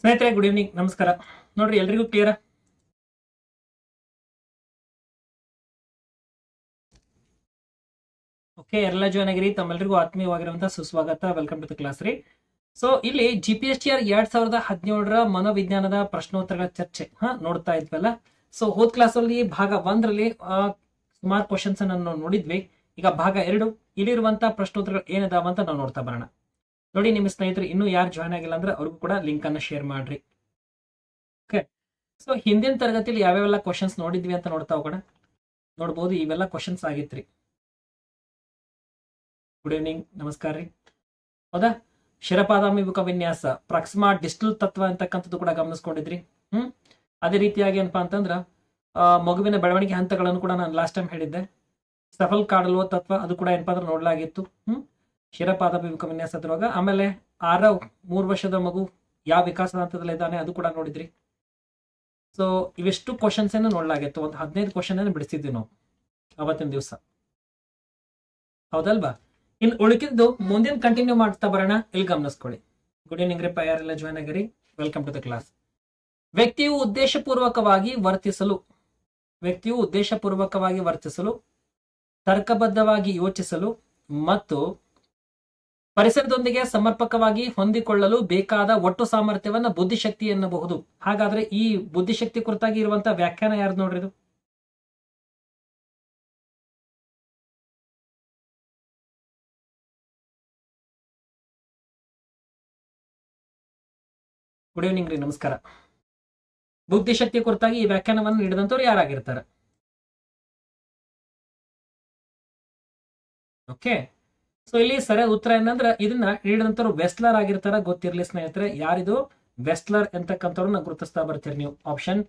ಸ್ನೇಹಿತರೆ good evening ನಮಸ್ಕಾರ. ನೋಡ್ರಿ, ಎಲ್ರಿಗೂ ಕ್ಲಿಯರ್ ಓಕೆ ಎಲ್ಲ ಜಾಯ್ನ್ ಆಗಿರಿ ತಮ್ಮೆಲ್ಲರಿಗೂ ಆತ್ಮೀಯವಾಗಿರುವಂತಹ ಸುಸ್ವಾಗತ. ವೆಲ್ಕಮ್ ಟು ದ ಕ್ಲಾಸ್ ರೀ. ಸೊ ಇಲ್ಲಿ G P S T R ಎರಡ್ ಸಾವಿರದ ಹದಿನೇಳರ ಮನೋವಿಜ್ಞಾನದ ಪ್ರಶ್ನೋತ್ತರಗಳ ಚರ್ಚೆ, ಹಾ, ನೋಡ್ತಾ ಇದ್ವಲ್ಲ? ಸೊ ಹೋದ್ ಕ್ಲಾಸ್ ಅಲ್ಲಿ ಭಾಗ ಒಂದರಲ್ಲಿ ಸುಮಾರು ಕ್ವಶನ್ಸ್ ನಾವು ನೋಡಿದ್ವಿ. ಈಗ ಭಾಗ ಎರಡು, ಇಲ್ಲಿರುವಂತಹ ಪ್ರಶ್ನೋತ್ತರಗಳು ಏನಿದಾವ ಅಂತ ನಾವು ನೋಡ್ತಾ ಬರೋಣ. ನೋಡಿ ನಿಮ್ಮ ಸ್ನೇಹಿತರು, ಇನ್ನೂ ಯಾರು ಜಾಯ್ನ್ ಆಗಿಲ್ಲ ಅಂದ್ರೆ ಅವ್ರಿಗೂ ಕೂಡ ಲಿಂಕ್ ಅನ್ನ ಶೇರ್ ಮಾಡ್ರಿ. ಓಕೆ ಸೊ ಹಿಂದಿನ ತರಗತಿಲಿ ಯಾವ್ಯಾವೆಲ್ಲ ಕ್ವಶನ್ಸ್ ನೋಡಿದ್ವಿ ಅಂತ ನೋಡ್ತಾ ಹೋಗೋಣ. ನೋಡ್ಬೋದು, ಇವೆಲ್ಲ ಕ್ವಶನ್ಸ್ ಆಗಿತ್ರಿ. ಗುಡ್ ಈವ್ನಿಂಗ್ ನಮಸ್ಕಾರ ರೀ. ಹೌದಾ? ಶಿರಪಾದಾಮಿಮುಖ ವಿನ್ಯಾಸ, ಪ್ರಾಕ್ಸಿಮಾ ಡಿಸ್ಟಲ್ ತತ್ವ ಅಂತಕ್ಕಂಥದ್ದು ಕೂಡ ಗಮನಿಸ್ಕೊಂಡಿದ್ರಿ. ಹ್ಮ್? ಅದೇ ರೀತಿಯಾಗಿ ಏನಪ್ಪಾ ಅಂತಂದ್ರ ಮಗುವಿನ ಬೆಳವಣಿಗೆ ಹಂತಗಳನ್ನು ಕೂಡ ನಾನು ಲಾಸ್ಟ್ ಟೈಮ್ ಹೇಳಿದ್ದೆ. ಸಫಲ್ ಕಾಡಲುವ ತತ್ವ, ಅದು ಕೂಡ ಏನಪ್ಪಾ ಅಂದ್ರೆ ನೋಡ್ಲಾಗಿತ್ತು. ಹ್ಮ್? ವಿನ್ಯಾಸ ಅದ್ರೊಳಗ ಆಮೇಲೆ ಆರವ್ ಮೂರು ವರ್ಷದ ಮಗು ಯಾವ ವಿಕಾಸದ ಹಂತದಲ್ಲಿ ಇದ್ದಾನೆ ಅದು ಕೂಡ ನೋಡಿದ್ರಿ. ಸೊ ಇವೆಷ್ಟು ಕ್ವಶನ್ಸ್ ಅನ್ನು ನೋಡ್ಲಾಗಿತ್ತು. ಒಂದು ಹದಿನೈದು ಕ್ವಶನ್ ಅನ್ನು ಬಿಡಿಸಿದ್ವಿ ನಾವು ಅವತ್ತಿನ ದಿವಸ. ಹೌದಲ್ವಾ? ಇನ್ನು ಉಳಿಕಿದ್ದು ಮುಂದಿನ ಕಂಟಿನ್ಯೂ ಮಾಡ್ತಾ ಬರೋಣ. ಇಲ್ಲಿ ಗಮನಿಸ್ಕೊಳ್ಳಿ. ಗುಡ್ ಈವ್ನಿಂಗ್ ರೀ ಯಾರೆಲ್ಲ ಜಾಯ್ನ್ ಆಗಿರಿ. ವೆಲ್ಕಮ್ ಟು ದ ಕ್ಲಾಸ್ ವ್ಯಕ್ತಿಯು ಉದ್ದೇಶಪೂರ್ವಕವಾಗಿ ವರ್ತಿಸಲು, ವ್ಯಕ್ತಿಯು ಉದ್ದೇಶಪೂರ್ವಕವಾಗಿ ವರ್ತಿಸಲು, ತರ್ಕಬದ್ಧವಾಗಿ ಯೋಚಿಸಲು ಮತ್ತು ಪರಿಸರದೊಂದಿಗೆ ಸಮರ್ಪಕವಾಗಿ ಹೊಂದಿಕೊಳ್ಳಲು ಬೇಕಾದ ಒಟ್ಟು ಸಾಮರ್ಥ್ಯವನ್ನ ಬುದ್ಧಿಶಕ್ತಿ ಎನ್ನಬಹುದು. ಹಾಗಾದ್ರೆ ಈ ಬುದ್ಧಿಶಕ್ತಿ ಕುರಿತಾಗಿ ಇರುವಂತಹ ವ್ಯಾಖ್ಯಾನ ಯಾರು ನೋಡ್ರಿ ಇದು? ಗುಡ್ ಈವ್ನಿಂಗ್ ರೀ, ನಮಸ್ಕಾರ. ಬುದ್ಧಿಶಕ್ತಿ ಕುರಿತಾಗಿ ಈ ವ್ಯಾಖ್ಯಾನವನ್ನು ನೀಡಿದಂಥವ್ರು ಯಾರಾಗಿರ್ತಾರೆ? ಓಕೆ ಸೊ ಇಲ್ಲಿ ಸರಿಯಾದ ಉತ್ತರ ಏನಂದ್ರೆ, ಇದನ್ನ ನೀಡಿದಂತವ್ರು ವೆಸ್ಲರ್ ಆಗಿರ್ತಾರ, ಗೊತ್ತಿರ್ಲಿ ಸ್ನೇಹಿತರೆ. ಯಾರಿದು? ವೆಸ್ಲರ್ ಎಂತಕ್ಕಂಥವ್ರನ್ನ ಗುರುತಿಸ್ತಾ ಬರ್ತೀರಿ ನೀವು. ಆಪ್ಷನ್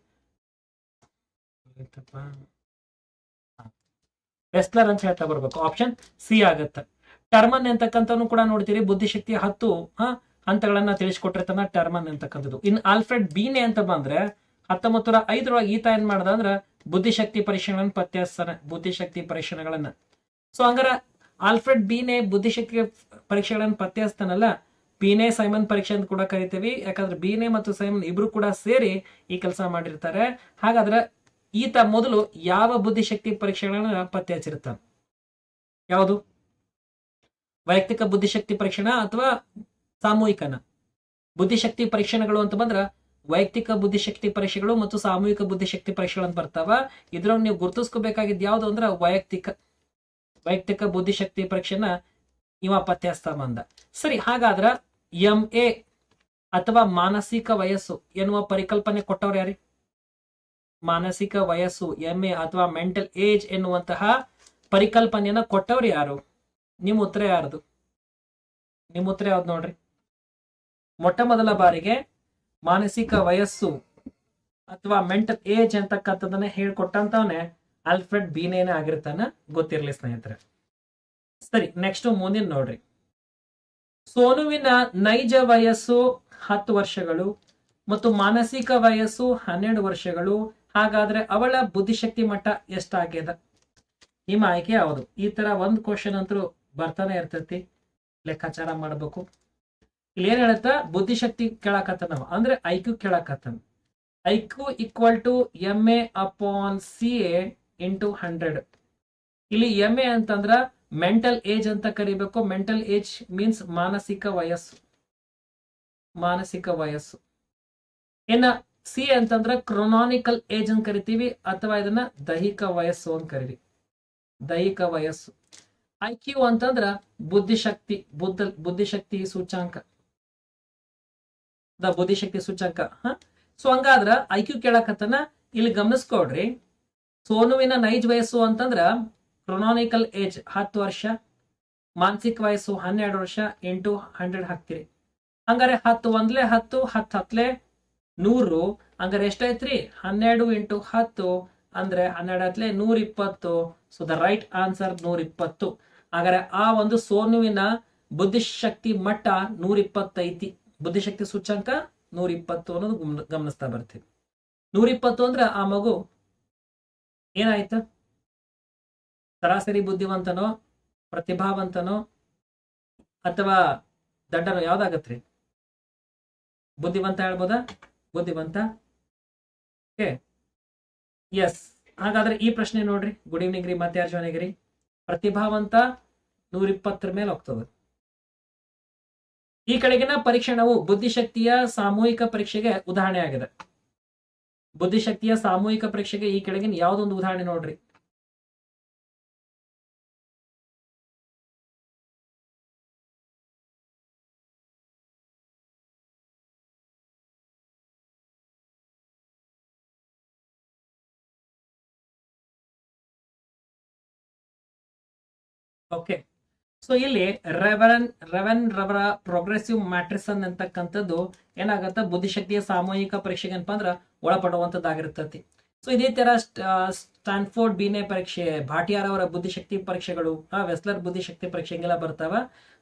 ವೆಸ್ಲರ್ ಅಂತ ಹೇಳ್ತಾ ಬರ್ಬೇಕು. ಆಪ್ಷನ್ ಸಿ ಆಗುತ್ತೆ. ಟರ್ಮನ್ ಎಂತಕ್ಕಂಥವ್ನು ಕೂಡ ನೋಡ್ತೀರಿ. ಬುದ್ಧಿಶಕ್ತಿ ಹತ್ತು ಹಂತಗಳನ್ನ ತಿಳಿಸ್ಕೊಟ್ಟಿರ್ತಾನ ಟರ್ಮನ್ ಎಂತಕ್ಕಂಥದ್ದು. ಇನ್ ಆಲ್ಫ್ರೆಡ್ ಬೀನೆ ಅಂತ ಬಂದ್ರೆ ಹತ್ತೊಂಬತ್ತು ನೂರ ಐದರೊಳಗೆ ಈತ ಏನ್ ಮಾಡ್ದ ಅಂದ್ರ, ಬುದ್ಧಿಶಕ್ತಿ ಪರೀಕ್ಷೆಗಳನ್ನ ಪತ್ತೆ ಬುದ್ಧಿಶಕ್ತಿ ಪರೀಕ್ಷೆಗಳನ್ನ ಸೊ ಹಂಗಾರ ಆಲ್ಫ್ರೆಡ್ ಬೀನೆ ಬುದ್ಧಿಶಕ್ತಿ ಪರೀಕ್ಷೆಗಳನ್ನು ಪತ್ತೆ ಹಚ್ತಾನಲ್ಲ ಬೀನೆ, ಸೈಮನ್ ಪರೀಕ್ಷೆ ಅಂತ ಕೂಡ ಕರಿತೀವಿ. ಯಾಕಂದ್ರೆ ಬೀನೆ ಮತ್ತು ಸೈಮನ್ ಇಬ್ರು ಕೂಡ ಸೇರಿ ಈ ಕೆಲಸ ಮಾಡಿರ್ತಾರೆ. ಹಾಗಾದ್ರೆ ಈತ ಮೊದಲು ಯಾವ ಬುದ್ಧಿಶಕ್ತಿ ಪರೀಕ್ಷೆಗಳನ್ನ ಪತ್ತೆ ಹಚ್ಚಿರ್ತಾನೆ ಯಾವುದು? ವೈಯಕ್ತಿಕ ಬುದ್ಧಿಶಕ್ತಿ ಪರೀಕ್ಷಣ ಅಥವಾ ಸಾಮೂಹಿಕನ? ಬುದ್ಧಿಶಕ್ತಿ ಪರೀಕ್ಷಣಗಳು ಅಂತ ಬಂದ್ರ ವೈಯಕ್ತಿಕ ಬುದ್ಧಿಶಕ್ತಿ ಪರೀಕ್ಷೆಗಳು ಮತ್ತು ಸಾಮೂಹಿಕ ಬುದ್ಧಿಶಕ್ತಿ ಪರೀಕ್ಷೆಗಳು ಅಂತ ಬರ್ತಾವ. ಇದ್ರೊಳಗೆ ನೀವು ಗುರುತಿಸ್ಕೋಬೇಕಾಗಿದ್ದು ಯಾವುದು ಅಂದ್ರೆ ವೈಯಕ್ತಿಕ ವೈಯಕ್ತಿಕ ಬುದ್ಧಿಶಕ್ತಿ ಪರೀಕ್ಷೆನ ಇವ ಪತ್ತೆ ಬಂದ ಸರಿ, ಹಾಗಾದ್ರ ಎಂ ಎ ಅಥವಾ ಮಾನಸಿಕ ವಯಸ್ಸು ಎನ್ನುವ ಪರಿಕಲ್ಪನೆ ಕೊಟ್ಟವ್ರು ಯಾರಿ? ಮಾನಸಿಕ ವಯಸ್ಸು ಎಂ ಎ ಅಥವಾ ಮೆಂಟಲ್ ಏಜ್ ಎನ್ನುವಂತಹ ಪರಿಕಲ್ಪನೆಯನ್ನ ಕೊಟ್ಟವ್ರು ಯಾರು? ನಿಮ್ಮ ಉತ್ತರ ಯಾರ್ದು? ನಿಮ್ಮ ಉತ್ತರ ಯಾವ್ದು ನೋಡ್ರಿ? ಮೊಟ್ಟ ಮೊದಲ ಬಾರಿಗೆ ಮಾನಸಿಕ ವಯಸ್ಸು ಅಥವಾ ಮೆಂಟಲ್ ಏಜ್ ಅಂತಕ್ಕಂಥದನ್ನ ಹೇಳ್ಕೊಟ್ಟಂತವನೇ ಆಲ್ಫ್ರೆಡ್ ಬೀನೇನೆ ಆಗಿರ್ತಾನ ಗೊತ್ತಿರ್ಲಿ ಸ್ನೇಹಿತರೆ. ಸರಿ ನೆಕ್ಸ್ಟ್ ಮುಂದಿನ ನೋಡ್ರಿ. ಸೋನುವಿನ ನೈಜ ವಯಸ್ಸು ಹತ್ತು ವರ್ಷಗಳು ಮತ್ತು ಮಾನಸಿಕ ವಯಸ್ಸು ಹನ್ನೆರಡು ವರ್ಷಗಳು. ಹಾಗಾದ್ರೆ ಅವಳ ಬುದ್ಧಿಶಕ್ತಿ ಮಟ್ಟ ಎಷ್ಟಾಗ್ಯದ? ನಿಮ್ಮ ಆಯ್ಕೆ ಯಾವುದು? ಈ ತರ ಒಂದ್ ಕ್ವಶನ್ ಅಂತೂ ಬರ್ತಾನೆ ಇರ್ತೈತಿ. ಲೆಕ್ಕಾಚಾರ ಮಾಡ್ಬೇಕು. ಇಲ್ಲಿ ಏನ್ ಹೇಳತ್ತ? ಬುದ್ಧಿಶಕ್ತಿ ಕೇಳಾಕತ್ತ ನಾವು ಅಂದ್ರೆ IQ ಕೇಳಾಕತ್ತ IQ equal to M A upon C A into hundred ಇಲ್ಲಿ ಎಂ ಎ ಅಂತಂದ್ರ ಮೆಂಟಲ್ ಏಜ್ ಅಂತ ಕರಿಬೇಕು. ಮೆಂಟಲ್ ಏಜ್ ಮೀನ್ಸ್ ಮಾನಸಿಕ ವಯಸ್ಸು. ಮಾನಸಿಕ ವಯಸ್ಸು. ಇನ್ನ ಸಿ ಅಂತಂದ್ರ ಕ್ರೊನಾನಿಕಲ್ ಏಜ್ ಅಂತ ಕರಿತೀವಿ. ಅಥವಾ ಇದನ್ನ ದೈಹಿಕ ವಯಸ್ಸು ಅಂತ ಕರೀರಿ. ದೈಹಿಕ ವಯಸ್ಸು. ಐ ಕ್ಯೂ ಅಂತಂದ್ರ ಬುದ್ಧಿಶಕ್ತಿ. ಬುದ್ಧ, ಬುದ್ಧಿಶಕ್ತಿ ಸೂಚಾಂಕ ದ ಬುದ್ಧಿಶಕ್ತಿ ಸೂಚಾಂಕ ಹ? ಸೊ ಹಂಗಾದ್ರ ಐ ಕ್ಯೂ ಕೇಳಕತ್ತನ ಇಲ್ಲಿ ಗಮನಿಸ್ಕೊಡ್ರಿ ಸೋನುವಿನ ನೈಜ ವಯಸ್ಸು ಅಂತಂದ್ರ ಕ್ರೊನಾನಿಕಲ್ ಏಜ್ ಹತ್ತು ವರ್ಷ, ಮಾನಸಿಕ ವಯಸ್ಸು ಹನ್ನೆರಡು ವರ್ಷ ಇಂಟು ಹಂಡ್ರೆಡ್ ಹಾಕ್ತಿರಿ. ಹಂಗಾರೆ ಹತ್ತು ಒಂದ್ಲೆ ಹತ್ತು ಹತ್ತು ಹತ್ಲೆ ನೂರು, ಹಂಗಾರೆ ಎಷ್ಟೈತ್ರಿ ಹನ್ನೆರಡು ಇಂಟು ಹತ್ತು ಅಂದ್ರೆ ಹನ್ನೆರಡು ಹತ್ಲೆ ನೂರ ಇಪ್ಪತ್ತು ಸೊ ದ ರೈಟ್ ಆನ್ಸರ್ ನೂರ ಇಪ್ಪತ್ತು ಹಾಗಾದ್ರೆ ಆ ಒಂದು ಸೋನುವಿನ ಬುದ್ಧಿಶಕ್ತಿ ಮಟ್ಟ ನೂರ ಇಪ್ಪತ್ತೈತಿ ಬುದ್ಧಿಶಕ್ತಿ ಸೂಚ್ಯಂಕ ನೂರ ಇಪ್ಪತ್ತು ಅನ್ನೋದು ಗಮನ- ಗಮನಿಸ್ತಾ ಬರ್ತೀವಿ. ನೂರ ಇಪ್ಪತ್ತು ಅಂದ್ರೆ ಆ ಮಗು ಏನಾಯ್ತು? ಸರಾಸರಿ ಬುದ್ಧಿವಂತನೋ, ಪ್ರತಿಭಾವಂತನೋ, ಅಥವಾ ದಡ್ಡನೋ, ಯಾವ್ದಾಗತ್ರಿ? ಬುದ್ಧಿವಂತ ಹೇಳ್ಬೋದಾ? ಬುದ್ಧಿವಂತ? ಓಕೆ ಎಸ್ ಹಾಗಾದ್ರೆ ಈ ಪ್ರಶ್ನೆ ನೋಡ್ರಿ. ಗುಡ್ ಈವ್ನಿಂಗ್ ರೀ ಮತ್ತೆ ಯಾರು ಆಗಿರಿ ಪ್ರತಿಭಾವಂತ ನೂರಿಪ್ಪತ್ತರ ಮೇಲೆ ಹೋಗ್ತದೆ. ಈ ಕಡೆಗಿನ ಪರೀಕ್ಷಣವು ಬುದ್ಧಿಶಕ್ತಿಯ ಸಾಮೂಹಿಕ ಪರೀಕ್ಷೆಗೆ ಉದಾಹರಣೆ ಆಗಿದೆ ಬುದ್ಧಿಶಕ್ತಿಯ ಸಾಮೂಹಿಕ ಪರೀಕ್ಷೆಗೆ ಈ ಕೆಳಗಿನ ಯಾವ್ದೊಂದು ಉದಾಹರಣೆ ನೋಡ್ರಿ. ಓಕೆ ಸೊ ಇಲ್ಲಿ ರೆವರನ್ ರೆವೆನ್ ರವರ ಪ್ರೋಗ್ರೆಸಿವ್ ಮ್ಯಾಟ್ರಿಸನ್ ಅಂತಕ್ಕಂಥದ್ದು ಏನಾಗತ್ತ? ಬುದ್ಧಿಶಕ್ತಿಯ ಸಾಮೂಹಿಕ ಪರೀಕ್ಷೆಗೆ ಏನಪ್ಪ ಅಂದ್ರೆ ಒಳಪಡುವಂಥದ್ದಾಗಿರ್ತತಿ. ಸೊ ಇದೇ ತರ ಸ್ಟಾನ್ಫೋರ್ಡ್ ಬಿನೆ ಪರೀಕ್ಷೆ, ಭಾಟಿಯಾರ್ ಅವರ ಬುದ್ಧಿಶಕ್ತಿ ಪರೀಕ್ಷೆಗಳು, ಆ ವೆಸ್ಲರ್ ಬುದ್ಧಿಶಕ್ತಿ ಪರೀಕ್ಷೆಗೆಲ್ಲ ಬರ್ತಾವ.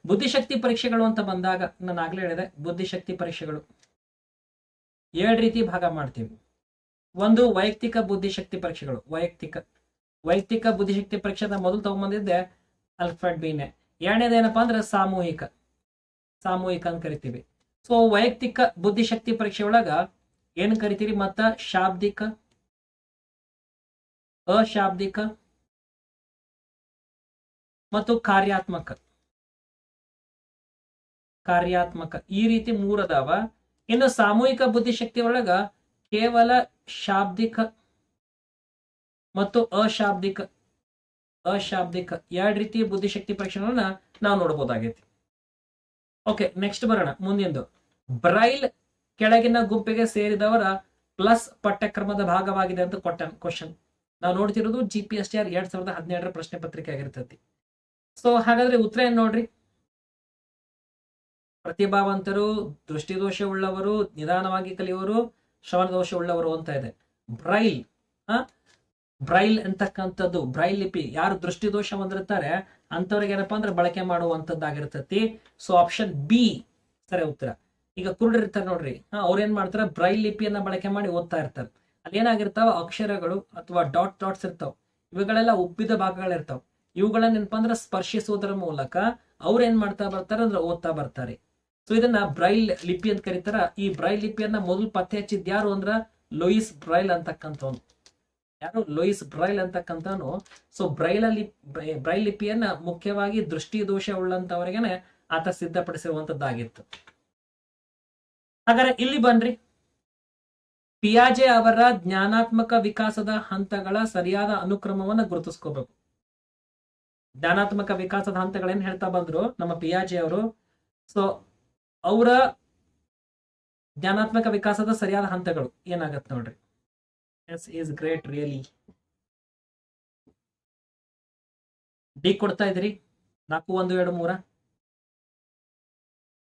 ಬುದ್ಧಿಶಕ್ತಿ ಪರೀಕ್ಷೆಗಳು ಅಂತ ಬಂದಾಗ ನಾನು ಆಗ್ಲೇ ಹೇಳಿದೆ, ಬುದ್ಧಿಶಕ್ತಿ ಪರೀಕ್ಷೆಗಳು. ಏಳು ರೀತಿ ಭಾಗ ಮಾಡ್ತೀವಿ. ಒಂದು, ವೈಯಕ್ತಿಕ ಬುದ್ಧಿಶಕ್ತಿ ಪರೀಕ್ಷೆಗಳು, ವೈಯಕ್ತಿಕ. ವೈಯಕ್ತಿಕ ಬುದ್ಧಿಶಕ್ತಿ ಪರೀಕ್ಷೆ ಮೊದಲು ತಗೊಂಬಂದಿದ್ದೆ ಅಲ್ಫ್ರೆಡ್ ಬೀನೆ ಎರಡನೇದು ಏನಪ್ಪಾ ಅಂದ್ರೆ ಸಾಮೂಹಿಕ. ಸಾಮೂಹಿಕ ಅಂತ ಕರಿತೀವಿ. ಸೊ ವೈಯಕ್ತಿಕ ಬುದ್ಧಿಶಕ್ತಿ ಪರೀಕ್ಷೆ ಒಳಗ ಏನ್ ಕರಿತೀರಿ ಮತ್ತ? ಶಾಬ್ದಿಕ, ಅಶಾಬ್ದಿಕ ಮತ್ತು ಕಾರ್ಯಾತ್ಮಕ. ಕಾರ್ಯಾತ್ಮಕ. ಈ ರೀತಿ ಮೂರದಾವ ಇನ್ನು ಸಾಮೂಹಿಕ ಬುದ್ಧಿಶಕ್ತಿ ಒಳಗ ಕೇವಲ ಶಾಬ್ದಿಕ ಮತ್ತು ಅಶಾಬ್ದಿಕ. ಅಶಾಬ್ದಿಕ ಎರಡು ರೀತಿಯ ಬುದ್ಧಿಶಕ್ತಿ ಪರೀಕ್ಷೆಗಳನ್ನ ನಾವು ನೋಡಬಹುದಾಗೈತಿ ಓಕೆ ನೆಕ್ಸ್ಟ್ ಬರೋಣ, ಮುಂದಿಂದು. ಬ್ರೈಲ್ ಕೆಳಗಿನ ಗುಂಪಿಗೆ ಸೇರಿದವರ ಪ್ಲಸ್ ಪಠ್ಯಕ್ರಮದ ಭಾಗವಾಗಿದೆ ಅಂತ ಕೊಟ್ಟ ಕ್ವಶನ್ ನಾವು ನೋಡ್ತಿರೋದು G P S T R ಎರಡ್ ಸಾವಿರದ ಹದಿನೇಳರ ಪ್ರಶ್ನೆ ಪತ್ರಿಕೆ ಆಗಿರ್ತೈತಿ. ಸೊ ಹಾಗಾದ್ರೆ ಉತ್ತರ ಏನ್ ನೋಡ್ರಿ? ಪ್ರತಿಭಾವಂತರು, ದೃಷ್ಟಿದೋಷ ಉಳ್ಳವರು, ನಿಧಾನವಾಗಿ ಕಲಿಯುವರು ಶ್ರವಣ ದೋಷ ಉಳ್ಳವರು ಅಂತ ಇದೆ. ಬ್ರೈಲ್ ಬ್ರೈಲ್ ಅಂತಕ್ಕಂಥದ್ದು, ಬ್ರೈಲ್ ಲಿಪಿ ಯಾರು ದೃಷ್ಟಿದೋಷ ಹೊಂದಿರ್ತಾರೆ ಅಂತವ್ರಿಗೆ ಏನಪ್ಪಾ ಅಂದ್ರೆ ಬಳಕೆ ಮಾಡುವಂತದ್ದಾಗಿರ್ತತಿ ಸೊ ಆಪ್ಷನ್ ಬಿ ಸರಿ ಉತ್ತರ. ಈಗ ಕುರುಡಿರ್ತಾರೆ ನೋಡ್ರಿ. ಹಾ, ಅವ್ರ ಏನ್ ಮಾಡ್ತಾರೆ? ಬ್ರೈಲ್ ಲಿಪಿಯನ್ನ ಬಳಕೆ ಮಾಡಿ ಓದ್ತಾ ಇರ್ತಾರೆ. ಅಲ್ಲಿ ಏನಾಗಿರ್ತಾವ? ಅಕ್ಷರಗಳು ಅಥವಾ ಡಾಟ್ ಡಾಟ್ಸ್ ಇರ್ತಾವ. ಇವುಗಳೆಲ್ಲ ಉಬ್ಬಿದ ಭಾಗಗಳಿರ್ತಾವ. ಇವುಗಳನ್ನ ಏನಪ್ಪಾ ಅಂದ್ರೆ ಸ್ಪರ್ಶಿಸುವುದರ ಮೂಲಕ ಅವ್ರ ಏನ್ ಮಾಡ್ತಾ ಬರ್ತಾರೆ ಅಂದ್ರೆ ಓದ್ತಾ ಬರ್ತಾರೆ. ಸೊ ಇದನ್ನ ಬ್ರೈಲ್ ಲಿಪಿ ಅಂತ ಕರೀತಾರ. ಈ ಬ್ರೈಲ್ ಲಿಪಿಯನ್ನ ಮೊದಲು ಪತ್ತೆ ಹಚ್ಚಿದ್ ಯಾರು ಅಂದ್ರ? ಲೂಯಿಸ್ ಬ್ರೈಲ್ ಅಂತಕ್ಕಂಥವ್ನು. ಯಾರು? ಲೂಯಿಸ್ ಬ್ರೈಲ್ ಅಂತಕ್ಕಂಥವನು. ಸೊ ಬ್ರೈಲ್ ಲಿಪ್ ಬ್ರೈಲ್ ಲಿಪಿಯನ್ನ ಮುಖ್ಯವಾಗಿ ದೃಷ್ಟಿ ದೋಷ ಉಳ್ಳಂತವರಿಗೇನೆ ಆತ ಸಿದ್ಧಪಡಿಸಿರುವಂತದ್ದಾಗಿತ್ತು ಹಾಗಾದ್ರೆ ಇಲ್ಲಿ ಬನ್ರಿ. ಪಿಯಾಜೆ ಅವರ ಜ್ಞಾನಾತ್ಮಕ ವಿಕಾಸದ ಹಂತಗಳ ಸರಿಯಾದ ಅನುಕ್ರಮವನ್ನ ಗುರುತಿಸ್ಕೋಬೇಕು. ಜ್ಞಾನಾತ್ಮಕ ವಿಕಾಸದ ಹಂತಗಳೇನ್ ಹೇಳ್ತಾ ಬಂದ್ರು ನಮ್ಮ ಪಿಯಾಜೆ ಅವರು? ಸೊ ಅವರ ಜ್ಞಾನಾತ್ಮಕ ವಿಕಾಸದ ಸರಿಯಾದ ಹಂತಗಳು ಏನಾಗತ್ತೆ ನೋಡ್ರಿ. ಈಸ್ ಗ್ರೇಟ್ ರಿಯಲಿ ಡಿ ಕೊಡ್ತಾ ಇದ್ರಿ? ನಾಲ್ಕು, ಒಂದು, ಎರಡು, ಮೂರ.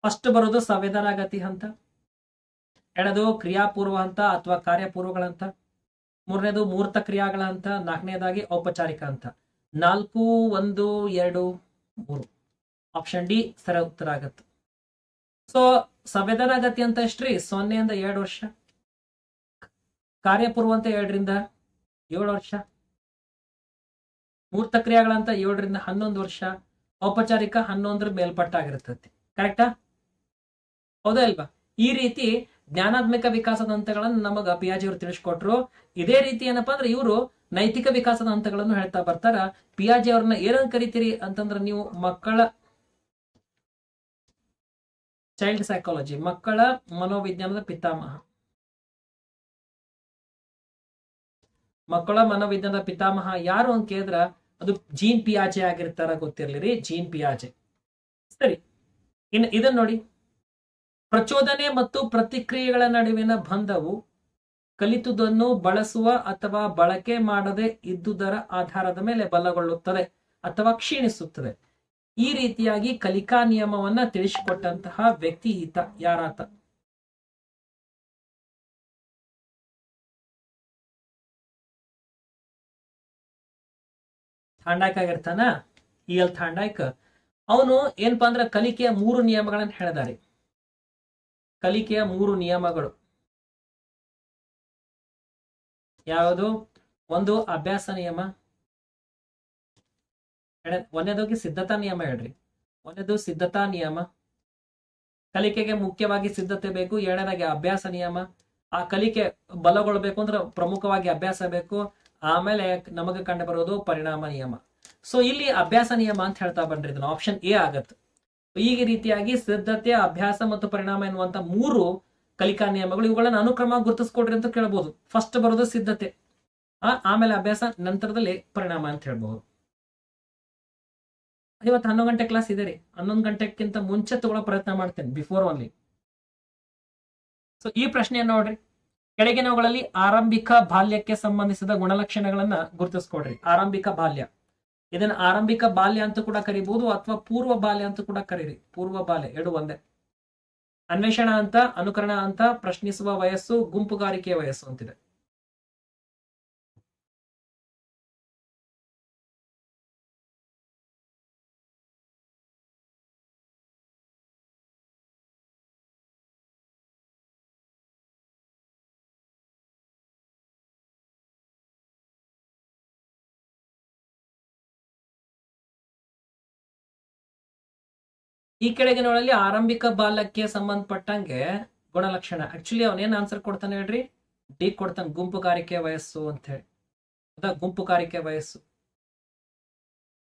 ಫಸ್ಟ್ ಬರೋದು ಸಂವೇದನಾಗತಿ ಹಂತ ಎರಡದು ಕ್ರಿಯಾಪೂರ್ವ ಹಂತ ಅಥವಾ ಕಾರ್ಯಪೂರ್ವಗಳ ಅಂತ. ಮೂರನೇದು ಮೂರ್ತ ಕ್ರಿಯಾಗಳ ಹಂತ ನಾಲ್ಕನೇದಾಗಿ ಔಪಚಾರಿಕ ಹಂತ ನಾಲ್ಕು, ಒಂದು, ಎರಡು, ಮೂರು. ಆಪ್ಷನ್ ಡಿ ಸರ ಉತ್ತರ ಆಗತ್ತೆ. ಸೊ ಸಂವೇದನಾಗತಿ ಅಂತ ಎಷ್ಟ್ರಿ? ಸೊನ್ನೆಯಿಂದ ಎರಡು ವರ್ಷ. ಕಾರ್ಯಪೂರ್ವ ಅಂತ ಎರಡರಿಂದ ಏಳು ವರ್ಷ? ಮೂರ್ತ ಕ್ರಿಯಾಗಳಂತ ಏಳರಿಂದ ಹನ್ನೊಂದು ವರ್ಷ. ಔಪಚಾರಿಕ ಹನ್ನೊಂದರ ಮೇಲ್ಪಟ್ಟಾಗಿರ್ತೈತಿ. ಕರೆಕ್ಟಾ ಹೌದಾ ಇಲ್ವಾ? ಈ ರೀತಿ ಜ್ಞಾನಾತ್ಮಕ ವಿಕಾಸದ ಹಂತಗಳನ್ನು ನಮಗ ಪಿಯಾಜಿ ಅವರು ತಿಳಿಸ್ಕೊಟ್ರು. ಇದೇ ರೀತಿ ಏನಪ್ಪಾ ಅಂದ್ರೆ ಇವರು ನೈತಿಕ ವಿಕಾಸದ ಹಂತಗಳನ್ನು ಹೇಳ್ತಾ ಬರ್ತಾರ. ಪಿಯಾಜಿ ಅವ್ರನ್ನ ಏನಂತ ಕರಿತೀರಿ ಅಂತಂದ್ರೆ ನೀವು ಮಕ್ಕಳ ಚೈಲ್ಡ್ ಸೈಕಾಲಜಿ ಮಕ್ಕಳ ಮನೋವಿಜ್ಞಾನದ ಪಿತಾಮಹ. ಮಕ್ಕಳ ಮನೋವಿಜ್ಞಾನದ ಪಿತಾಮಹ ಯಾರು ಅಂತ ಕೇಳಿದ್ರ ಅದು ಜೀನ್ ಪಿಯಾಜೆ ಆಗಿರ್ತಾರ ಗೊತ್ತಿರ್ಲಿರಿ, ಜೀನ್ ಪಿಯಾಜೆ. ಸರಿ, ಇನ್ನು ಇದನ್ನ ನೋಡಿ. ಪ್ರಚೋದನೆ ಮತ್ತು ಪ್ರತಿಕ್ರಿಯೆಗಳ ನಡುವಿನ ಬಂಧವು ಕಲಿತುದನ್ನು ಬಳಸುವ ಅಥವಾ ಬಳಕೆ ಮಾಡದೆ ಇದ್ದುದರ ಆಧಾರದ ಮೇಲೆ ಬಲಗೊಳ್ಳುತ್ತದೆ ಅಥವಾ ಕ್ಷೀಣಿಸುತ್ತದೆ. ಈ ರೀತಿಯಾಗಿ ಕಲಿಕಾ ನಿಯಮವನ್ನ ತಿಳಿಸಿಕೊಟ್ಟಂತಹ ವ್ಯಕ್ತಿ ಈತ ಯಾರಾತ. ಥಾಂಡಾಯ್ಕ್ ಆಗಿರ್ತಾನ ಇ ಎಲ್ ಥಾಂಡಾಯ್ಕ ಅವನು ಏನಪ್ಪಾ ಅಂದ್ರೆ ಕಲಿಕೆಯ ಮೂರು ನಿಯಮಗಳನ್ನ ಹೇಳಿದಾರೆ. ಕಲಿಕೆಯ ಮೂರು ನಿಯಮಗಳು. ಯಾವುದು? ಒಂದು ಅಭ್ಯಾಸ ನಿಯಮ. ಒಂದೇದೋಗಿ ಸಿದ್ಧತಾ ನಿಯಮ ಹೇಳ್ರಿ. ಒಂದೇದು ಸಿದ್ಧತಾ ನಿಯಮ. ಕಲಿಕೆಗೆ ಮುಖ್ಯವಾಗಿ ಸಿದ್ಧತೆ ಬೇಕು. ಎರಡನೇದಾಗಿ ಅಭ್ಯಾಸ ನಿಯಮ. ಆ ಕಲಿಕೆ ಬಲಗೊಳ್ಬೇಕು ಅಂದ್ರೆ ಪ್ರಮುಖವಾಗಿ ಅಭ್ಯಾಸ ಬೇಕು. ಆಮೇಲೆ ನಮಗೆ ಕಂಡು ಬರೋದು ಪರಿಣಾಮ ನಿಯಮ. ಸೊ ಇಲ್ಲಿ ಅಭ್ಯಾಸ ನಿಯಮ ಅಂತ ಹೇಳ್ತಾ ಬನ್ರಿ, ಇದನ್ನ ಆಪ್ಷನ್ ಎ ಆಗತ್ತೆ. ಈಗ ರೀತಿಯಾಗಿ ಸಿದ್ಧತೆ, ಅಭ್ಯಾಸ ಮತ್ತು ಪರಿಣಾಮ ಎನ್ನುವಂತ ಮೂರು ಕಲಿಕಾ ನಿಯಮಗಳು, ಇವುಗಳನ್ನ ಅನುಕ್ರಮ ಗುರುತಿಸ್ಕೊಡ್ರಿ ಅಂತ ಕೇಳಬಹುದು ಫಸ್ಟ್ ಬರೋದು ಸಿದ್ಧತೆ. ಆಮೇಲೆ ಅಭ್ಯಾಸ, ನಂತರದಲ್ಲಿ ಪರಿಣಾಮ ಅಂತ ಹೇಳ್ಬಹುದು ಇವತ್ತು ಹನ್ನೊಂದು ಗಂಟೆ ಕ್ಲಾಸ್ ಇದೆ ರೀ. ಹನ್ನೊಂದು ಗಂಟೆಕ್ಕಿಂತ ಮುಂಚೆ ತಗೊಳ್ಳೋ ಪ್ರಯತ್ನ ಮಾಡ್ತೇನೆ ಬಿಫೋರ್ ಓನ್ಲಿ ಸೊ ಈ ಪ್ರಶ್ನೆ ನೋಡ್ರಿ. ಕೆಳಗಿನವುಗಳಲ್ಲಿ ಆರಂಭಿಕ ಬಾಲ್ಯಕ್ಕೆ ಸಂಬಂಧಿಸಿದ ಗುಣಲಕ್ಷಣಗಳನ್ನ ಗುರುತಿಸ್ಕೊಡ್ರಿ. ಆರಂಭಿಕ ಬಾಲ್ಯ. ಇದನ್ನ ಆರಂಭಿಕ ಬಾಲ್ಯ ಅಂತ ಕೂಡ ಕರಿಬಹುದು ಅಥವಾ ಪೂರ್ವ ಬಾಲ್ಯ ಅಂತ ಕೂಡ ಕರೀರಿ. ಪೂರ್ವ ಬಾಲ್ಯ, ಎರಡು ಒಂದೇ. ಅನ್ವೇಷಣ ಅಂತ, ಅನುಕರಣ ಅಂತ, ಪ್ರಶ್ನಿಸುವ ವಯಸ್ಸು, ಗುಂಪುಗಾರಿಕೆಯ ವಯಸ್ಸು ಅಂತಿದೆ. ಈ ಕೆಳಗಿನಗಳಲ್ಲಿ ಆರಂಭಿಕ ಬಾಲಕ್ಕೆ ಸಂಬಂಧಪಟ್ಟಂಗೆ ಗುಣಲಕ್ಷಣ. ಆಕ್ಚುಲಿ ಅವನೇನ್ ಆನ್ಸರ್ ಕೊಡ್ತಾನೆ ಹೇಳ್ರಿ? ಡಿ ಕೊಡ್ತಾನೆ, ಗುಂಪುಗಾರಿಕೆ ವಯಸ್ಸು ಅಂತ ಹೇಳಿ. ಹೌದಾ ಗುಂಪುಗಾರಿಕೆ ವಯಸ್ಸು.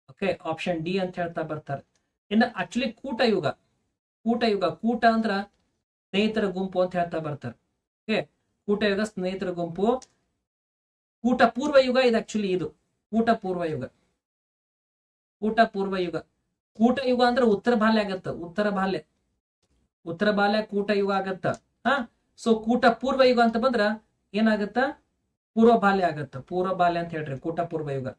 ಓಕೆ ಆಪ್ಷನ್ ಡಿ ಅಂತ ಹೇಳ್ತಾ ಬರ್ತಾರೆ. ಇನ್ನು ಆಕ್ಚುಲಿ ಕೂಟ ಯುಗ. ಕೂಟ ಯುಗ, ಕೂಟ ಅಂದ್ರ ಸ್ನೇಹಿತರ ಗುಂಪು ಅಂತ ಹೇಳ್ತಾ ಬರ್ತಾರೆ. ಓಕೆ ಕೂಟ ಯುಗ, ಸ್ನೇಹಿತರ ಗುಂಪು. ಕೂಟ ಪೂರ್ವ ಯುಗ ಇದು ಆಕ್ಚುಲಿ ಇದು. ಕೂಟ ಪೂರ್ವ ಯುಗ. ಕೂಟ ಪೂರ್ವ ಯುಗ. ಕೂಟ ಯುಗ ಅಂದ್ರೆ ಉತ್ತರ ಬಾಲ್ಯ ಆಗತ್ತ, ಉತ್ತರ ಬಾಲ್ಯ. ಉತ್ತರ ಬಾಲ್ಯ ಕೂಟ ಯುಗ ಆಗತ್ತ, ಹಾ? ಸೊ ಕೂಟ ಪೂರ್ವ ಯುಗ ಅಂತ ಬಂದ್ರ ಏನಾಗತ್ತ? ಪೂರ್ವ ಬಾಲ್ಯ ಆಗತ್ತ. ಪೂರ್ವ ಬಾಲ್ಯ ಅಂತ ಹೇಳ್ರಿ, ಕೂಟ ಪೂರ್ವ ಯುಗ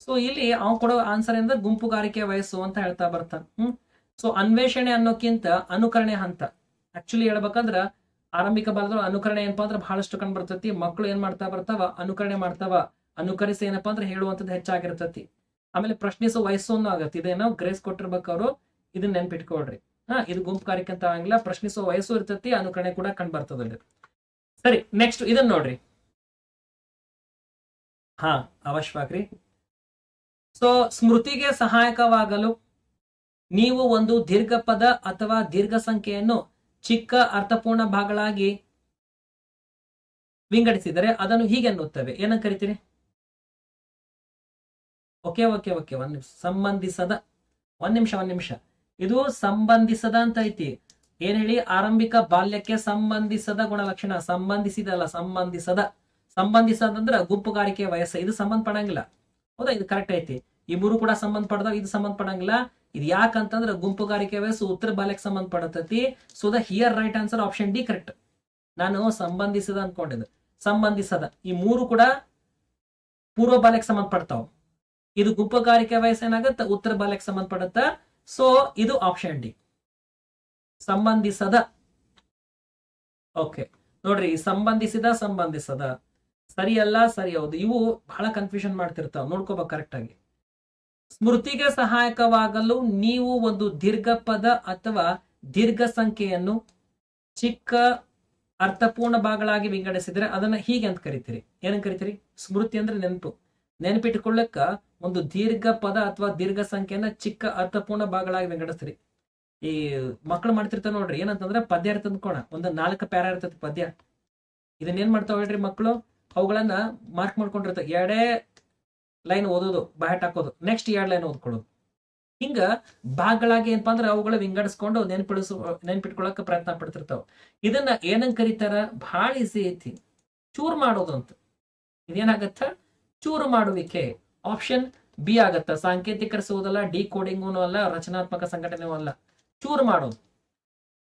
ಸೊ ಇಲ್ಲಿ ಅವ್ನು ಕೊಡೋ ಆನ್ಸರ್ ಏನಂದ್ರೆ ಗುಂಪುಗಾರಿಕೆ ವಯಸ್ಸು ಅಂತ ಹೇಳ್ತಾ ಬರ್ತಾನೆ ಹ್ಮ್? ಸೊ ಅನ್ವೇಷಣೆ ಅನ್ನೋಕ್ಕಿಂತ ಅನುಕರಣೆ ಹಂತ. ಆಕ್ಚುಲಿ ಹೇಳ್ಬೇಕಂದ್ರ ಆರಂಭಿಕ ಬಾಲದೊಳಗೆ ಅನುಕರಣೆ ಏನಪ್ಪಾ ಅಂದ್ರೆ ಬಹಳಷ್ಟು ಕಂಡು ಬರ್ತೈತಿ ಮಕ್ಕಳು ಏನ್ ಮಾಡ್ತಾ ಬರ್ತಾವ? ಅನುಕರಣೆ ಮಾಡ್ತಾವ. ಅನುಕರಿಸಿ ಏನಪ್ಪಾ ಅಂದ್ರೆ ಹೇಳುವಂತದ್ದು ಹೆಚ್ಚಾಗಿರ್ತೈತಿ. ಆಮೇಲೆ ಪ್ರಶ್ನಿಸೋ ವಯಸ್ಸನ್ನು ಆಗತ್ತೆ. ಇದೇನೋ ಗ್ರೇಸ್ ಕೊಟ್ಟಿರ್ಬೇಕು ಅವರು ಇದನ್ನ ನೆನ್ಪಿಟ್ಕೊಳ್ರಿ. ಹಾ, ಇದು ಗುಂಪುಗಾರಿಕೆ ಅಂತ ಆಗಂಗಿಲ್ಲ ಪ್ರಶ್ನಿಸೋ ವಯಸ್ಸು ಇರ್ತತಿ, ಅನುಕರಣೆ ಕೂಡ ಕಂಡು ಬರ್ತದಲ್ರಿ ಸರಿ ನೆಕ್ಸ್ಟ್ ಇದನ್ನ ನೋಡ್ರಿ. ಹಾ ಅವಶ್ಯವಾಗ್ರಿ ಸೊ, ಸ್ಮೃತಿಗೆ ಸಹಾಯಕವಾಗಲು ನೀವು ಒಂದು ದೀರ್ಘ ಪದ ಅಥವಾ ದೀರ್ಘ ಸಂಖ್ಯೆಯನ್ನು ಚಿಕ್ಕ ಅರ್ಥಪೂರ್ಣ ಭಾಗಗಳಾಗಿ ವಿಂಗಡಿಸಿದರೆ ಅದನ್ನು ಹೀಗೆ ಅನ್ನುತ್ತವೆ. ಏನಂತ ಕರಿತೀರಿ? ಓಕೆ ಓಕೆ ಓಕೆ, ಒಂದ್ ನಿಮಿಷ. ಸಂಬಂಧಿಸದ, ಒಂದ್ ನಿಮಿಷ ಒಂದ್ ನಿಮಿಷ. ಇದು ಸಂಬಂಧಿಸದ ಅಂತ ಐತಿ. ಏನ್ ಹೇಳಿ? ಆರಂಭಿಕ ಬಾಲ್ಯಕ್ಕೆ ಸಂಬಂಧಿಸದ ಗುಣಲಕ್ಷಣ. ಸಂಬಂಧಿಸಿದಲ್ಲ, ಸಂಬಂಧಿಸದ. ಸಂಬಂಧಿಸದ ಅಂದ್ರ ಗುಂಪುಗಾರಿಕೆ ವಯಸ್ಸು. ಇದು ಸಂಬಂಧ ಪಡಂಗಿಲ್ಲ ಹೌದಾ? ಇದು ಕರೆಕ್ಟ್ ಐತಿ. ಈ ಮೂರು ಕೂಡ ಸಂಬಂಧ ಪಡೆದಾಗ ಇದು ಸಂಬಂಧ ಪಡಂಗಿಲ್ಲ ಇದು ಯಾಕಂತಂದ್ರೆ ಗುಂಪುಗಾರಿಕೆ ವಯಸ್ಸು ಉತ್ತರ ಬಾಲ್ಯಕ್ಕೆ ಸಂಬಂಧ ಪಡತೈತಿ so the here right answer option D correct ನಾನು ಸಂಬಂಧಿಸದ ಅನ್ಕೊಂಡಿದ್ದೆ. ಸಂಬಂಧಿಸದ. ಈ ಮೂರು ಕೂಡ ಪೂರ್ವ ಬಾಲ್ಯಕ್ಕೆ ಸಂಬಂಧ ಪಡ್ತಾವ ಇದು ಉಪಕಾರಿಕೆ ವಯಸ್ಸು ಏನಾಗತ್ತ? ಉತ್ತರ ಬಾಲ್ಯಕ್ಕೆ ಸಂಬಂಧಪಡುತ್ತ. ಸೊ ಇದು ಆಪ್ಷನ್ ಡಿ ಸಂಬಂಧಿಸದ. ಓಕೆ ನೋಡ್ರಿ, ಸಂಬಂಧಿಸಿದ, ಸಂಬಂಧಿಸದ. ಸರಿ ಅಲ್ಲ, ಸರಿ ಹೌದು. ಇವು ಬಹಳ ಕನ್ಫ್ಯೂಷನ್ ಮಾಡ್ತಿರ್ತಾವ. ನೋಡ್ಕೋಬೇಕು ಕರೆಕ್ಟ್ ಆಗಿ. ಸ್ಮೃತಿಗೆ ಸಹಾಯಕವಾಗಲು ನೀವು ಒಂದು ದೀರ್ಘ ಪದ ಅಥವಾ ದೀರ್ಘ ಸಂಖ್ಯೆಯನ್ನು ಚಿಕ್ಕ ಅರ್ಥಪೂರ್ಣ ಭಾಗಗಳಾಗಿ ವಿಂಗಡಿಸಿದ್ರೆ ಅದನ್ನ ಹೀಗೆ ಅಂತ ಕರಿತೀರಿ. ಏನಂತ ಕರಿತೀರಿ? ಸ್ಮೃತಿ ಅಂದ್ರೆ ನೆನಪು. ನೆನಪಿಟ್ಕೊಳ್ಳಕ್ಕ ಒಂದು ದೀರ್ಘ ಪದ ಅಥವಾ ದೀರ್ಘ ಸಂಖ್ಯೆಯನ್ನ ಚಿಕ್ಕ ಅರ್ಥಪೂರ್ಣ ಭಾಗಗಳಾಗಿ ವಿಂಗಡಿಸ್ತೀರಿ. ಈ ಮಕ್ಕಳು ಮಾಡ್ತಿರ್ತಾವ ನೋಡ್ರಿ, ಏನಂತಂದ್ರೆ ಪದ್ಯ ಇರ್ತದ ಕೋಣ ಒಂದು ನಾಲ್ಕು ಪ್ಯಾರ ಇರ್ತದೆ ಪದ್ಯ. ಇದನ್ನ ಏನ್ ಮಾಡ್ತಾವ ಹೇಳ್ರಿ ಮಕ್ಕಳು ಅವುಗಳನ್ನ ಮಾರ್ಕ್ ಮಾಡ್ಕೊಂಡಿರ್ತಾವ ಎರಡೇ ಲೈನ್ ಓದೋದು ಬಾಯಟ್ ಹಾಕೋದು ನೆಕ್ಸ್ಟ್ ಎರಡ್ ಲೈನ್ ಓದ್ಕೊಳ್ಳೋದು. ಹಿಂಗ ಭಾಗಗಳಾಗಿ ಏನಪ್ಪಾ ಅಂದ್ರೆ ಅವುಗಳ ವಿಂಗಡಿಸ್ಕೊಂಡು ನೆನ್ಪಿಡಿಸು, ನೆನ್ಪಿಟ್ಕೊಳಕ್ ಪ್ರಯತ್ನ ಪಡ್ತಿರ್ತಾವ. ಇದನ್ನ ಏನಂಗ್ ಕರೀತಾರ? ಬಹಳ ಈಸಿ ಐತಿ. ಚೂರ್ ಮಾಡೋದು ಅಂತ ಇದೇನಾಗತ್ತ? ಚೂರು ಮಾಡುವಿಕೆ. ಆಪ್ಷನ್ ಬಿ ಆಗತ್ತ. ಸಾಂಕೇತಿಕರಿಸುವುದಲ್ಲ ಡಿ ಕೋಡಿಂಗು ಅಲ್ಲ, ರಚನಾತ್ಮಕ ಸಂಘಟನೆ ಅಲ್ಲ. ಚೂರ್ ಮಾಡೋದು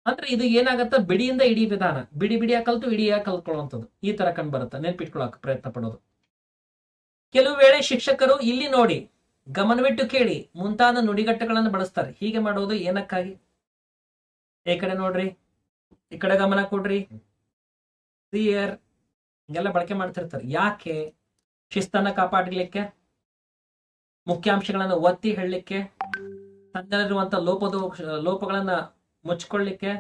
ಅಂದ್ರೆ ಇದು ಏನಾಗತ್ತ? ಬಿಡಿಯಿಂದ ಇಡೀ ವಿಧಾನ. ಬಿಡಿ ಬಿಡಿಯ ಕಲ್ತು ಇಡೀ ಕಲ್ತ್ಕೊಳ್ಳುವಂಥದ್ದು ಈ ತರ ಕಂಡು ಬರುತ್ತೆ. ನೆನ್ಪಿಟ್ಕೊಳಕ್ ಪ್ರಯತ್ನ ಪಡೋದು. ಕೆಲವು ವೇಳೆ ಶಿಕ್ಷಕರು ಇಲ್ಲಿ ನೋಡಿ, ಗಮನವಿಟ್ಟು ಕೇಳಿ, ಮುಂತಾದ ನುಡಿಗಟ್ಟುಗಳನ್ನು ಬಳಸ್ತಾರೆ. ಹೀಗೆ ಮಾಡೋದು ಏನಕ್ಕಾಗಿ? ಈ ಕಡೆ ನೋಡ್ರಿ. ಈ ಕಡೆ ಗಮನ ಕೊಡ್ರಿ. ಕ್ಲಿಯರ್ ಹಿಂಗೆಲ್ಲ ಬಳಕೆ ಮಾಡ್ತಿರ್ತಾರೆ. ಯಾಕೆ? ಶಿಸ್ತನ್ನ ಕಾಪಾಡಲಿಕ್ಕೆ? ಮುಖ್ಯಾಂಶಗಳನ್ನು ಒತ್ತಿ ಹೇಳಲಿಕ್ಕೆ ತನ್ನಲ್ಲಿರುವಂತ ಲೋಪದ, ಲೋಪಗಳನ್ನ ಮುಚ್ಕೊಳ್ಳಿಕ್ಕೆ,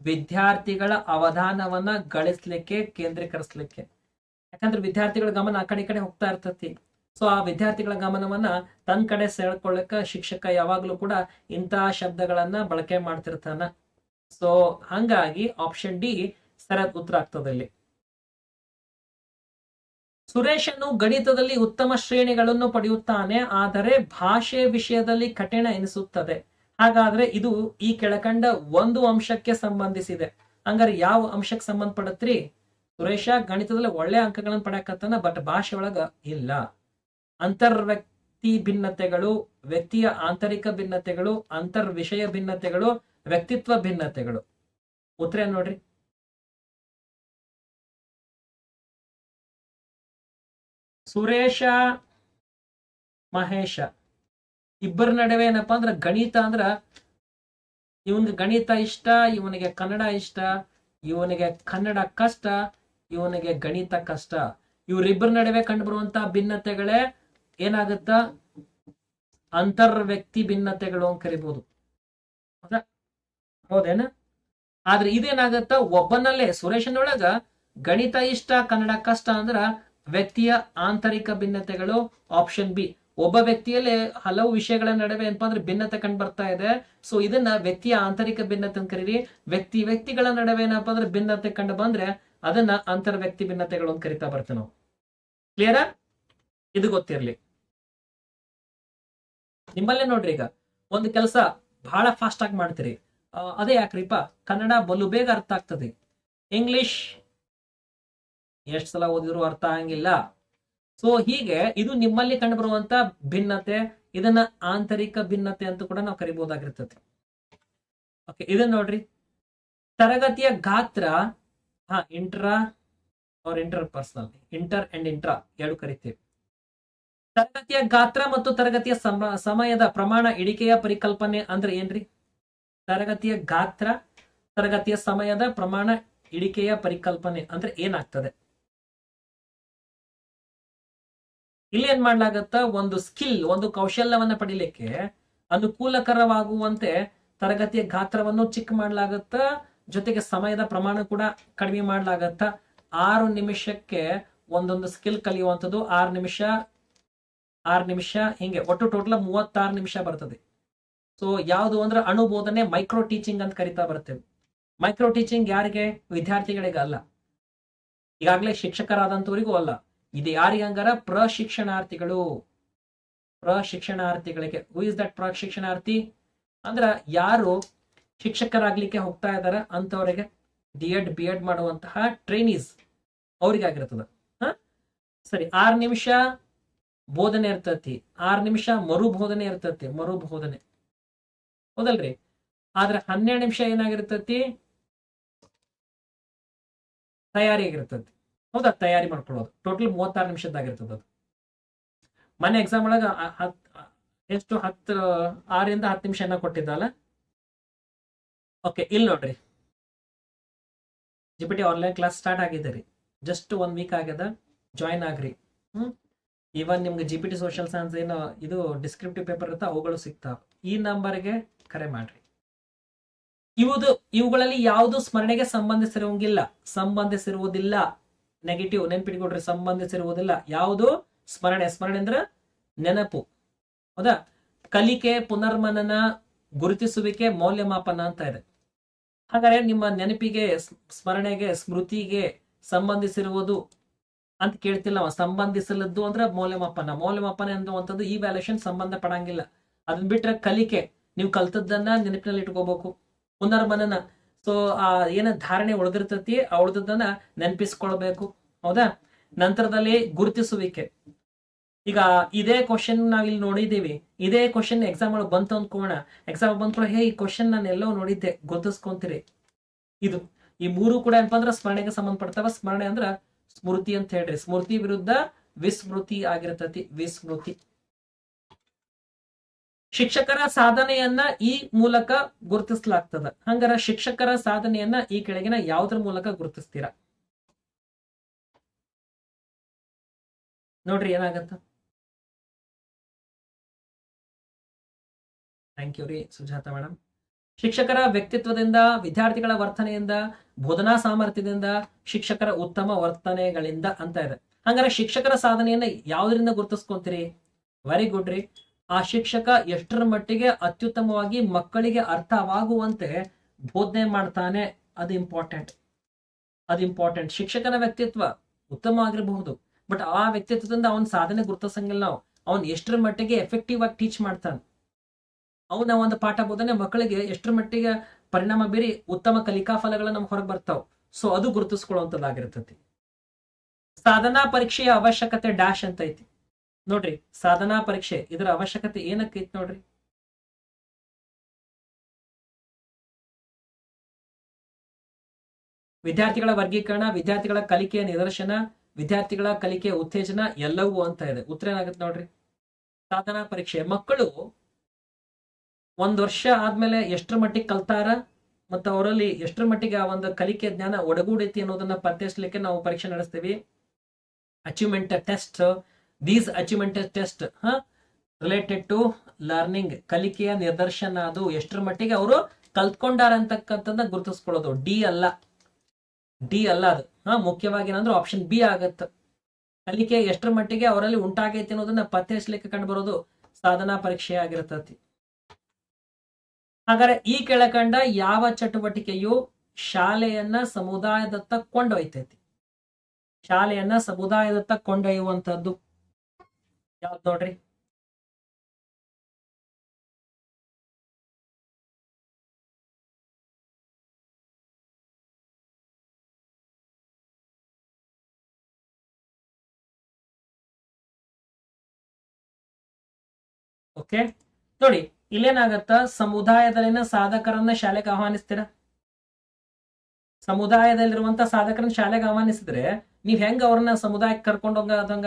ವಿದ್ಯಾರ್ಥಿಗಳ ಅವಧಾನವನ್ನ ಗಳಿಸ್ಲಿಕ್ಕೆ, ಕೇಂದ್ರೀಕರಿಸ್ಲಿಕ್ಕೆ. ಯಾಕಂದ್ರೆ ವಿದ್ಯಾರ್ಥಿಗಳ ಗಮನ ಆ ಕಡೆ ಕಡೆ ಹೋಗ್ತಾ ಇರ್ತತಿ. ಸೊ ಆ ವಿದ್ಯಾರ್ಥಿಗಳ ಗಮನವನ್ನ ತನ್ನ ಕಡೆ ಸೆಳ್ಕೊಳ್ಳಕ ಶಿಕ್ಷಕ ಯಾವಾಗ್ಲೂ ಕೂಡ ಇಂತಹ ಶಬ್ದಗಳನ್ನ ಬಳಕೆ ಮಾಡ್ತಿರ್ತಾನ. ಸೊ ಹಂಗಾಗಿ ಆಪ್ಷನ್ ಡಿ ಸರಿಯಾದ ಉತ್ತರ ಆಗ್ತದೆ ಇಲ್ಲಿ. ಸುರೇಶನು ಗಣಿತದಲ್ಲಿ ಉತ್ತಮ ಶ್ರೇಣಿಗಳನ್ನು ಪಡೆಯುತ್ತಾನೆ, ಆದರೆ ಭಾಷೆ ವಿಷಯದಲ್ಲಿ ಕಠಿಣ ಎನಿಸುತ್ತದೆ. ಹಾಗಾದ್ರೆ ಇದು ಈ ಕೆಳಕಂಡ ಒಂದು ಅಂಶಕ್ಕೆ ಸಂಬಂಧಿಸಿದೆ. ಹಂಗಾರೆ ಯಾವ ಅಂಶಕ್ಕೆ ಸಂಬಂಧಪಡತ್ರಿ ಸುರೇಶ ಗಣಿತದಲ್ಲಿ ಒಳ್ಳೆ ಅಂಕಗಳನ್ನು ಪಡೆಯಕತ್ತಾನ ಬಟ್ ಭಾಷೆ ಒಳಗ ಇಲ್ಲ. ಅಂತರ್ವ್ಯಕ್ತಿ ಭಿನ್ನತೆಗಳು, ವ್ಯಕ್ತಿಯ ಆಂತರಿಕ ಭಿನ್ನತೆಗಳು ಅಂತರ್ ವಿಷಯ ಭಿನ್ನತೆಗಳು, ವ್ಯಕ್ತಿತ್ವ ಭಿನ್ನತೆಗಳು. ಉತ್ತರ ನೋಡ್ರಿ. ಸುರೇಶ, ಮಹೇಶ. ಇಬ್ಬರ ನಡುವೆ ಏನಪ್ಪಾ ಅಂದ್ರ ಗಣಿತ ಅಂದ್ರ ಇವನ್ಗೆ ಗಣಿತ ಇಷ್ಟ, ಇವನಿಗೆ ಕನ್ನಡ ಇಷ್ಟ, ಇವನಿಗೆ ಕನ್ನಡ ಕಷ್ಟ, ಇವನಿಗೆ ಗಣಿತ ಕಷ್ಟ. ಇವರಿಬ್ಬರ ನಡುವೆ ಕಂಡುಬರುವಂತ ಭಿನ್ನತೆಗಳೇ ಏನಾಗುತ್ತ? ಅಂತರ್ ವ್ಯಕ್ತಿ ಭಿನ್ನತೆಗಳು ಅಂತ ಕರಿಬಹುದು ಹೌದಾ ಹೌದೇನ? ಆದ್ರೆ ಇದೇನಾಗತ್ತ? ಒಬ್ಬನಲ್ಲೇ ಸುರೇಶನೊಳಗ ಗಣಿತ ಇಷ್ಟ, ಕನ್ನಡ ಕಷ್ಟ ಅಂದ್ರ ವ್ಯಕ್ತಿಯ ಆಂತರಿಕ ಭಿನ್ನತೆಗಳು ಆಪ್ಷನ್ ಬಿ ಒಬ್ಬ ವ್ಯಕ್ತಿಯಲ್ಲಿ ಹಲವು ವಿಷಯಗಳ ನಡುವೆ ಏನಪ್ಪಾ ಅಂದ್ರೆ ಭಿನ್ನತೆ ಕಂಡು ಬರ್ತಾ ಇದೆ. ಸೊ ಇದನ್ನ ವ್ಯಕ್ತಿಯ ಆಂತರಿಕ ಭಿನ್ನತೆ ಅಂತ ಕರೀರಿ. ವ್ಯಕ್ತಿ ವ್ಯಕ್ತಿಗಳ ನಡುವೆ ಏನಪ್ಪಾ ಅಂದ್ರೆ ಭಿನ್ನತೆ ಕಂಡು ಬಂದ್ರೆ ಅದನ್ನ ಅಂತರ್ ವ್ಯಕ್ತಿ ಭಿನ್ನತೆಗಳು ಅಂತ ಕರಿತಾ ಬರ್ತೇವೆ ನಾವು. ಕ್ಲಿಯರಾ ಇದು ಗೊತ್ತಿರ್ಲಿ. ನಿಮ್ಮಲ್ಲೇ ನೋಡ್ರಿ ಈಗ. ಒಂದು ಕೆಲಸ ಬಹಳ ಫಾಸ್ಟ್ ಆಗಿ ಮಾಡ್ತೀರಿ. ಅದೇ ಯಾಕ್ರಿಪ್ಪ? ಕನ್ನಡ ಬಲು ಬೇಗ ಅರ್ಥ ಆಗ್ತದೆ. ಇಂಗ್ಲಿಷ್ ಎಷ್ಟ್ ಸಲ ಓದಿದ್ರು ಅರ್ಥ ಆಗಂಗಿಲ್ಲ. ಸೊ ಹೀಗೆ ಇದು ನಿಮ್ಮಲ್ಲಿ ಕಂಡುಬರುವಂತ ಭಿನ್ನತೆ, ಇದನ್ನ ಆಂತರಿಕ ಭಿನ್ನತೆ ಅಂತ ಕೂಡ ನಾವು ಕರಿಬಹುದಾಗಿರ್ತದೆ ಓಕೆ ಇದನ್ನ ನೋಡ್ರಿ. ತರಗತಿಯ ಗಾತ್ರ, ಹಾ ಇಂಟ್ರಾ ಅವ್ರ inter personal inter and intra ಎರಡು ಕರಿತೀವಿ. ತರಗತಿಯ ಗಾತ್ರ ಮತ್ತು ತರಗತಿಯ ಸಮ- ಸಮಯದ ಪ್ರಮಾಣ ಇಳಿಕೆಯ ಪರಿಕಲ್ಪನೆ ಅಂದ್ರೆ ಏನ್ರಿ? ತರಗತಿಯ ಗಾತ್ರ, ತರಗತಿಯ ಸಮಯದ ಪ್ರಮಾಣ ಇಳಿಕೆಯ ಪರಿಕಲ್ಪನೆ ಅಂದ್ರೆ ಏನಾಗ್ತದೆ? ಇಲ್ಲಿ ಏನ್ ಮಾಡ್ಲಾಗತ್ತ? ಒಂದು ಸ್ಕಿಲ್ ಒಂದು ಕೌಶಲ್ಯವನ್ನ ಪಡಿಲಿಕ್ಕೆ ಅನುಕೂಲಕರವಾಗುವಂತೆ ತರಗತಿಯ ಗಾತ್ರವನ್ನು ಚಿಕ್ಕ ಮಾಡ್ಲಾಗತ್ತ. ಜೊತೆಗೆ ಸಮಯದ ಪ್ರಮಾಣ ಕೂಡ ಕಡಿಮೆ ಮಾಡ್ಲಾಗತ್ತ. ಆರು ನಿಮಿಷಕ್ಕೆ ಒಂದೊಂದು ಸ್ಕಿಲ್ ಕಲಿಯುವಂಥದ್ದು. ಆರು ನಿಮಿಷ ಆರು ನಿಮಿಷ, ಹಿಂಗೆ ಒಟ್ಟು ಟೋಟಲ್ ಮೂವತ್ತಾರು ನಿಮಿಷ ಬರ್ತದೆ. ಸೊ ಯಾವುದು ಅಂದ್ರೆ ಅಣುಬೋಧನೆ ಮೈಕ್ರೋ ಟೀಚಿಂಗ್ ಅಂತ ಕರಿತಾ ಬರ್ತೇವೆ. ಮೈಕ್ರೋ ಟೀಚಿಂಗ್ ಯಾರಿಗೆ? ವಿದ್ಯಾರ್ಥಿಗಳಿಗೆ ಅಲ್ಲ ಈಗಾಗಲೇ ಶಿಕ್ಷಕರಾದಂಥವರಿಗೂ ಅಲ್ಲ. ಇದು ಯಾರಿಗೆ ಹಂಗಾರ? ಪ್ರಶಿಕ್ಷಣಾರ್ಥಿಗಳು. ಪ್ರಶಿಕ್ಷಣಾರ್ಥಿಗಳಿಗೆ. ಹೂ ಇಸ್ ದಟ್ ಪ್ರಶಿಕ್ಷಣಾರ್ಥಿ? ಅಂದ್ರ ಯಾರು ಶಿಕ್ಷಕರಾಗ್ಲಿಕ್ಕೆ ಹೋಗ್ತಾ ಇದಾರ ಅಂತವರಿಗೆ ಡಿ ಎಡ್ ಬಿ ಎಡ್ ಮಾಡುವಂತಹ ಟ್ರೈನೀಸ್ ಅವ್ರಿಗಾಗಿರ್ತದ. ಹ? ಸರಿ, ಆರ್ ನಿಮಿಷ ಬೋಧನೆ ಇರ್ತತಿ. ಆರ್ ನಿಮಿಷ ಮರು ಬೋಧನೆ ಇರ್ತತಿ. ಮರು ಬೋಧನೆ ಹೌದಲ್ರಿ? ಆದ್ರೆ ಹನ್ನೆರಡು ನಿಮಿಷ ಏನಾಗಿರ್ತತಿ? ತಯಾರಿ ಆಗಿರ್ತತಿ ಹೌದಾ? ತಯಾರಿ ಮಾಡ್ಕೊಳ್ಳೋದು. ಟೋಟಲ್ ಮೂವತ್ತಾರು ನಿಮಿಷದ್ದಾಗಿರ್ತದ ಅದು. ಮನೆ ಎಕ್ಸಾಮ್ ಒಳಗ ಎಷ್ಟು? ಹತ್ತು ಆರಿಂದ ಹತ್ತು ನಿಮಿಷ ಏನೋ ಕೊಟ್ಟಿದ್ದಲ್ಲ ಓಕೆ ಇಲ್ಲಿ ನೋಡ್ರಿ. G P online class start ಆಗಿದೆ ರೀ. ಜಸ್ಟ್ ಒನ್ ವೀಕ್ ಆಗ್ಯದ. ಜಾಯಿನ್ ಆಗ್ರಿ. ಹ್ಮ್? ಈವನ್ ನಿಮ್ಗೆ ಜಿ ಪಿ ಸೋಷಿಯಲ್ ಸೈನ್ಸ್ ಏನು, ಇದು ಡಿಸ್ಕ್ರಿಪ್ಟಿವ್ ಪೇಪರ್ ಇರುತ್ತೆ ಅವುಗಳು ಸಿಗ್ತಾವ. ಈ ನಂಬರ್ಗೆ ಕರೆ ಮಾಡ್ರಿ. ಇವುದು, ಇವುಗಳಲ್ಲಿ ಯಾವುದು ಸ್ಮರಣೆಗೆ ಸಂಬಂಧಿಸಿರುವಂಗಿಲ್ಲ. ಸಂಬಂಧಿಸಿರುವುದಿಲ್ಲ. ನೆಗೆಟಿವ್ ನೆನ್ಪಿಟ್ಕೊಡ್ರಿ ಸಂಬಂಧಿಸಿರುವುದಿಲ್ಲ. ಯಾವುದು? ಸ್ಮರಣೆ. ಸ್ಮರಣೆ ಅಂದ್ರೆ ನೆನಪು. ಹೌದಾ? ಕಲಿಕೆ, ಪುನರ್ಮನನ, ಗುರುತಿಸುವಿಕೆ, ಮೌಲ್ಯಮಾಪನ ಅಂತ ಇದೆ. ಹಾಗಾದ್ರೆ ನಿಮ್ಮ ನೆನಪಿಗೆ ಸ್ಮರಣೆಗೆ, ಸ್ಮೃತಿಗೆ ಸಂಬಂಧಿಸಿರುವುದು ಅಂತ ಕೇಳ್ತಿಲ್ಲ ಸಂಬಂಧಿಸಲದ್ದು ಅಂದ್ರೆ ಮೌಲ್ಯಮಾಪನ. ಮೌಲ್ಯಮಾಪನ ಎನ್ನುವಂಥದ್ದು ಈ ವ್ಯಾಲ್ಯೂಷನ್ ಸಂಬಂಧ ಪಡಂಗಿಲ್ಲ ಅದನ್ನ ಬಿಟ್ರೆ ಕಲಿಕೆ. ನೀವು ಕಲ್ತದ್ದನ್ನ ನೆನಪಿನಲ್ಲಿ ಇಟ್ಕೋಬೇಕು ಪುನರ್ಮನನ. ಸೊ ಆ, ಏನ ಧಾರಣೆ ಉಳಿದಿರ್ತತಿ ಆ ಉಳಿದದ್ದನ್ನ ನೆನಪಿಸ್ಕೊಳ್ಬೇಕು. ಹೌದಾ? ನಂತರದಲ್ಲಿ ಗುರುತಿಸುವಿಕೆ. ಈಗ ಇದೇ ಕ್ವಶನ್ ನಾವ್ ಇಲ್ಲಿ ನೋಡಿದೀವಿ ಇದೇ ಕ್ವಶನ್ ಎಕ್ಸಾಮ್ ಒಳಗೆ ಬಂತು ಅಂದ್ಕೋಣ ಎಕ್ಸಾಮ್ ಬಂದ್ಕೊಳ್ಳೋ ಹೇ, ಈ ಕ್ವಶನ್ ನಾನು ಎಲ್ಲೋ ನೋಡಿದ್ದೆ, ಗುರುತಿಸ್ಕೊಂತೀರಿ. ಇದು, ಈ ಮೂರು ಕೂಡ ಏನಪ್ಪ ಅಂದ್ರೆ ಸ್ಮರಣೆಗೆ ಸಂಬಂಧಪಡ್ತಾವ. ಸ್ಮರಣೆ ಅಂದ್ರ ಸ್ಮೃತಿ ಅಂತ ಹೇಳ್ರಿ. ಸ್ಮೃತಿ ವಿರುದ್ಧ ವಿಸ್ಮೃತಿ ಆಗಿರ್ತತಿ, ವಿಸ್ಮೃತಿ. ಶಿಕ್ಷಕರ ಸಾಧನೆಯನ್ನ ಈ ಮೂಲಕ ಗುರುತಿಸಲಾಗ್ತದ. ಹಂಗಾರ ಶಿಕ್ಷಕರ ಸಾಧನೆಯನ್ನ ಈ ಕೆಳಗಿನ ಯಾವುದ್ರ ಮೂಲಕ ಗುರುತಿಸ್ತೀರಾ? ನೋಡ್ರಿ ಏನಾಗತ್ತ? ಥ್ಯಾಂಕ್ ಯು ರೀ ಸುಜಾತ ಮೇಡಮ್ ಶಿಕ್ಷಕರ ವ್ಯಕ್ತಿತ್ವದಿಂದ, ವಿದ್ಯಾರ್ಥಿಗಳ ವರ್ತನೆಯಿಂದ, ಬೋಧನಾ ಸಾಮರ್ಥ್ಯದಿಂದ, ಶಿಕ್ಷಕರ ಉತ್ತಮ ವರ್ತನೆಗಳಿಂದ ಅಂತ ಇದೆ. ಹಂಗಾರೆ ಶಿಕ್ಷಕರ ಸಾಧನೆಯನ್ನ ಯಾವ್ದರಿಂದ ಗುರುತಿಸ್ಕೊಂತೀರಿ? ವೆರಿ ಗುಡ್ ರೀ. ಆ ಶಿಕ್ಷಕ ಎಷ್ಟರ ಮಟ್ಟಿಗೆ ಅತ್ಯುತ್ತಮವಾಗಿ ಮಕ್ಕಳಿಗೆ ಅರ್ಥವಾಗುವಂತೆ ಬೋಧನೆ ಮಾಡ್ತಾನೆ, ಅದು ಇಂಪಾರ್ಟೆಂಟ್ ಅದು ಇಂಪಾರ್ಟೆಂಟ್ ಶಿಕ್ಷಕನ ವ್ಯಕ್ತಿತ್ವ ಉತ್ತಮ ಆಗಿರಬಹುದು ಬಟ್ ಆ ವ್ಯಕ್ತಿತ್ವದಿಂದ ಅವನ ಸಾಧನೆ ಗುರುತಿಸಂಗಿಲ್ಲ ನಾವು. ಅವನ್ ಎಷ್ಟರ ಮಟ್ಟಿಗೆ ಎಫೆಕ್ಟಿವ್ ಆಗಿ ಟೀಚ್ ಮಾಡ್ತಾನೆ. ಅವನ ಒಂದು ಪಾಠ ಬೋಧನೆ ಮಕ್ಕಳಿಗೆ ಎಷ್ಟರ ಮಟ್ಟಿಗೆ ಪರಿಣಾಮ ಬೀರಿ ಉತ್ತಮ ಕಲಿಕಾ ಫಲಗಳು ನಮ್ಗೆ ಹೊರಗೆ ಬರ್ತಾವ. ಸೊ ಅದು ಗುರುತಿಸ್ಕೊಳ್ಳುವಂಥದ್ದಾಗಿರ್ತತಿ. ಸಾಧನಾ ಪರೀಕ್ಷೆಯ ಅವಶ್ಯಕತೆ ಡ್ಯಾಶ್ ಅಂತ ಐತಿ. ನೋಡ್ರಿ, ಸಾಧನಾ ಪರೀಕ್ಷೆ ಇದರ ಅವಶ್ಯಕತೆ ಏನಕ್ಕೆ ಐತಿ ನೋಡ್ರಿ? ವಿದ್ಯಾರ್ಥಿಗಳ ವರ್ಗೀಕರಣ, ವಿದ್ಯಾರ್ಥಿಗಳ ಕಲಿಕೆಯ ನಿದರ್ಶನ, ವಿದ್ಯಾರ್ಥಿಗಳ ಕಲಿಕೆಯ ಉತ್ತೇಜನ ಎಲ್ಲವೂ ಅಂತ ಇದೆ. ಉತ್ತರ ಏನಾಗುತ್ತೆ ನೋಡ್ರಿ? ಸಾಧನಾ ಪರೀಕ್ಷೆ. ಮಕ್ಕಳು ಒಂದ್ ವರ್ಷ ಆದ್ಮೇಲೆ ಎಷ್ಟರ ಮಟ್ಟಿಗೆ ಕಲ್ತಾರ ಮತ್ತು ಅವರಲ್ಲಿ ಎಷ್ಟರ ಮಟ್ಟಿಗೆ ಆ ಒಂದು ಕಲಿಕೆ ಜ್ಞಾನ ಒಡಗೂಡೈತಿ ಅನ್ನೋದನ್ನ ಪತ್ತೆಹಚ್ಚಲಿಕ್ಕೆ ನಾವು ಪರೀಕ್ಷೆ ನಡೆಸ್ತೀವಿ. Achievement test these achievement test related to learning ಕಲಿಕೆಯ ನಿದರ್ಶನ ಅದು ಎಷ್ಟರ ಮಟ್ಟಿಗೆ ಅವರು ಕಲ್ತ್ಕೊಂಡಾರ ಅಂತಕ್ಕಂಥದ್ದನ್ನ ಗುರುತಿಸ್ಕೊಳ್ಳೋದು. ಡಿ ಅಲ್ಲ. ಡಿ ಅಲ್ಲ ಅದು. ಹಾ, ಮುಖ್ಯವಾಗಿ ಏನಂದ್ರೆ ಆಪ್ಷನ್ ಬಿ ಆಗತ್ತ. ಕಲಿಕೆ ಎಷ್ಟರ ಮಟ್ಟಿಗೆ ಅವರಲ್ಲಿ ಉಂಟಾಗೈತಿ ಅನ್ನೋದನ್ನ ಪತ್ತೆ ಹಚ್ಚಲಿಕ್ಕೆ ಕಂಡು ಬರೋದು ಸಾಧನಾ ಪರೀಕ್ಷೆ ಆಗಿರ್ತತಿ. ಹಾಗಾದ್ರೆ ಈ ಕೆಳಕಂಡ ಯಾವ ಚಟುವಟಿಕೆಯು ಶಾಲೆಯನ್ನ ಸಮುದಾಯದತ್ತ ಕೊಂಡೊಯ್ತೈತಿ? ಶಾಲೆಯನ್ನ ಸಮುದಾಯದತ್ತ ಕೊಂಡೊಯ್ಯುವಂತದ್ದು ಯಾವ್ದು ನೋಡ್ರಿ? ಓಕೆ ನೋಡಿ ಇಲ್ಲೇನಾಗತ್ತ? ಸಮುದಾಯದಲ್ಲಿನ ಸಾಧಕರನ್ನ ಶಾಲೆಗೆ ಆಹ್ವಾನಿಸ್ತೀರಾ? ಸಮುದಾಯದಲ್ಲಿರುವಂತ ಸಾಧಕರನ್ನ ಶಾಲೆಗೆ ಆಹ್ವಾನಿಸಿದ್ರೆ ನೀವ್ ಹೆಂಗ ಅವ್ರನ್ನ ಸಮುದಾಯಕ್ಕೆ ಕರ್ಕೊಂಡು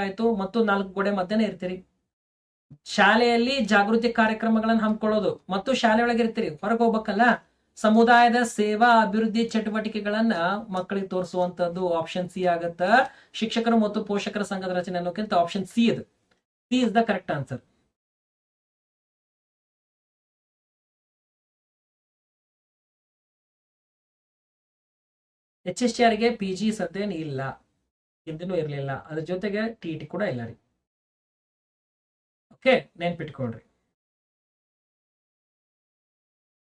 ಆಯ್ತು, ಮತ್ತು ನಾಲ್ಕು ಗೋಡೆ ಮಧ್ಯನ ಇರ್ತೀರಿ. ಶಾಲೆಯಲ್ಲಿ ಜಾಗೃತಿ ಕಾರ್ಯಕ್ರಮಗಳನ್ನ ಹಮ್ಮಿಕೊಳ್ಳೋದು, ಮತ್ತು ಶಾಲೆ ಒಳಗೆ ಇರ್ತೀರಿ. ಹೊರಗೆ ಹೋಗ್ಬೇಕಲ್ಲ? ಸಮುದಾಯದ ಸೇವಾ, ಅಭಿವೃದ್ಧಿ ಚಟುವಟಿಕೆಗಳನ್ನ ಮಕ್ಕಳಿಗೆ ತೋರಿಸುವಂತದ್ದು ಆಪ್ಷನ್ ಸಿ ಆಗತ್ತ. ಶಿಕ್ಷಕರು ಮತ್ತು ಪೋಷಕರ ಸಂಘದ ರಚನೆ ಅನ್ನೋಕ್ಕಿಂತ ಆಪ್ಷನ್ ಸಿ ಇದು C is the correct answer H S T ಆರ್ಗೆ P G ಸದ್ಯೇನು ಇಲ್ಲ. ಹಿಂದಿನೂ ಇರಲಿಲ್ಲ. ಅದ್ರ ಜೊತೆಗೆ ಟಿ ಟಿ ಕೂಡ ಇಲ್ಲ ರೀ. ಓಕೆ ನೆನ್ಪಿಟ್ಕೊಳ್ರಿ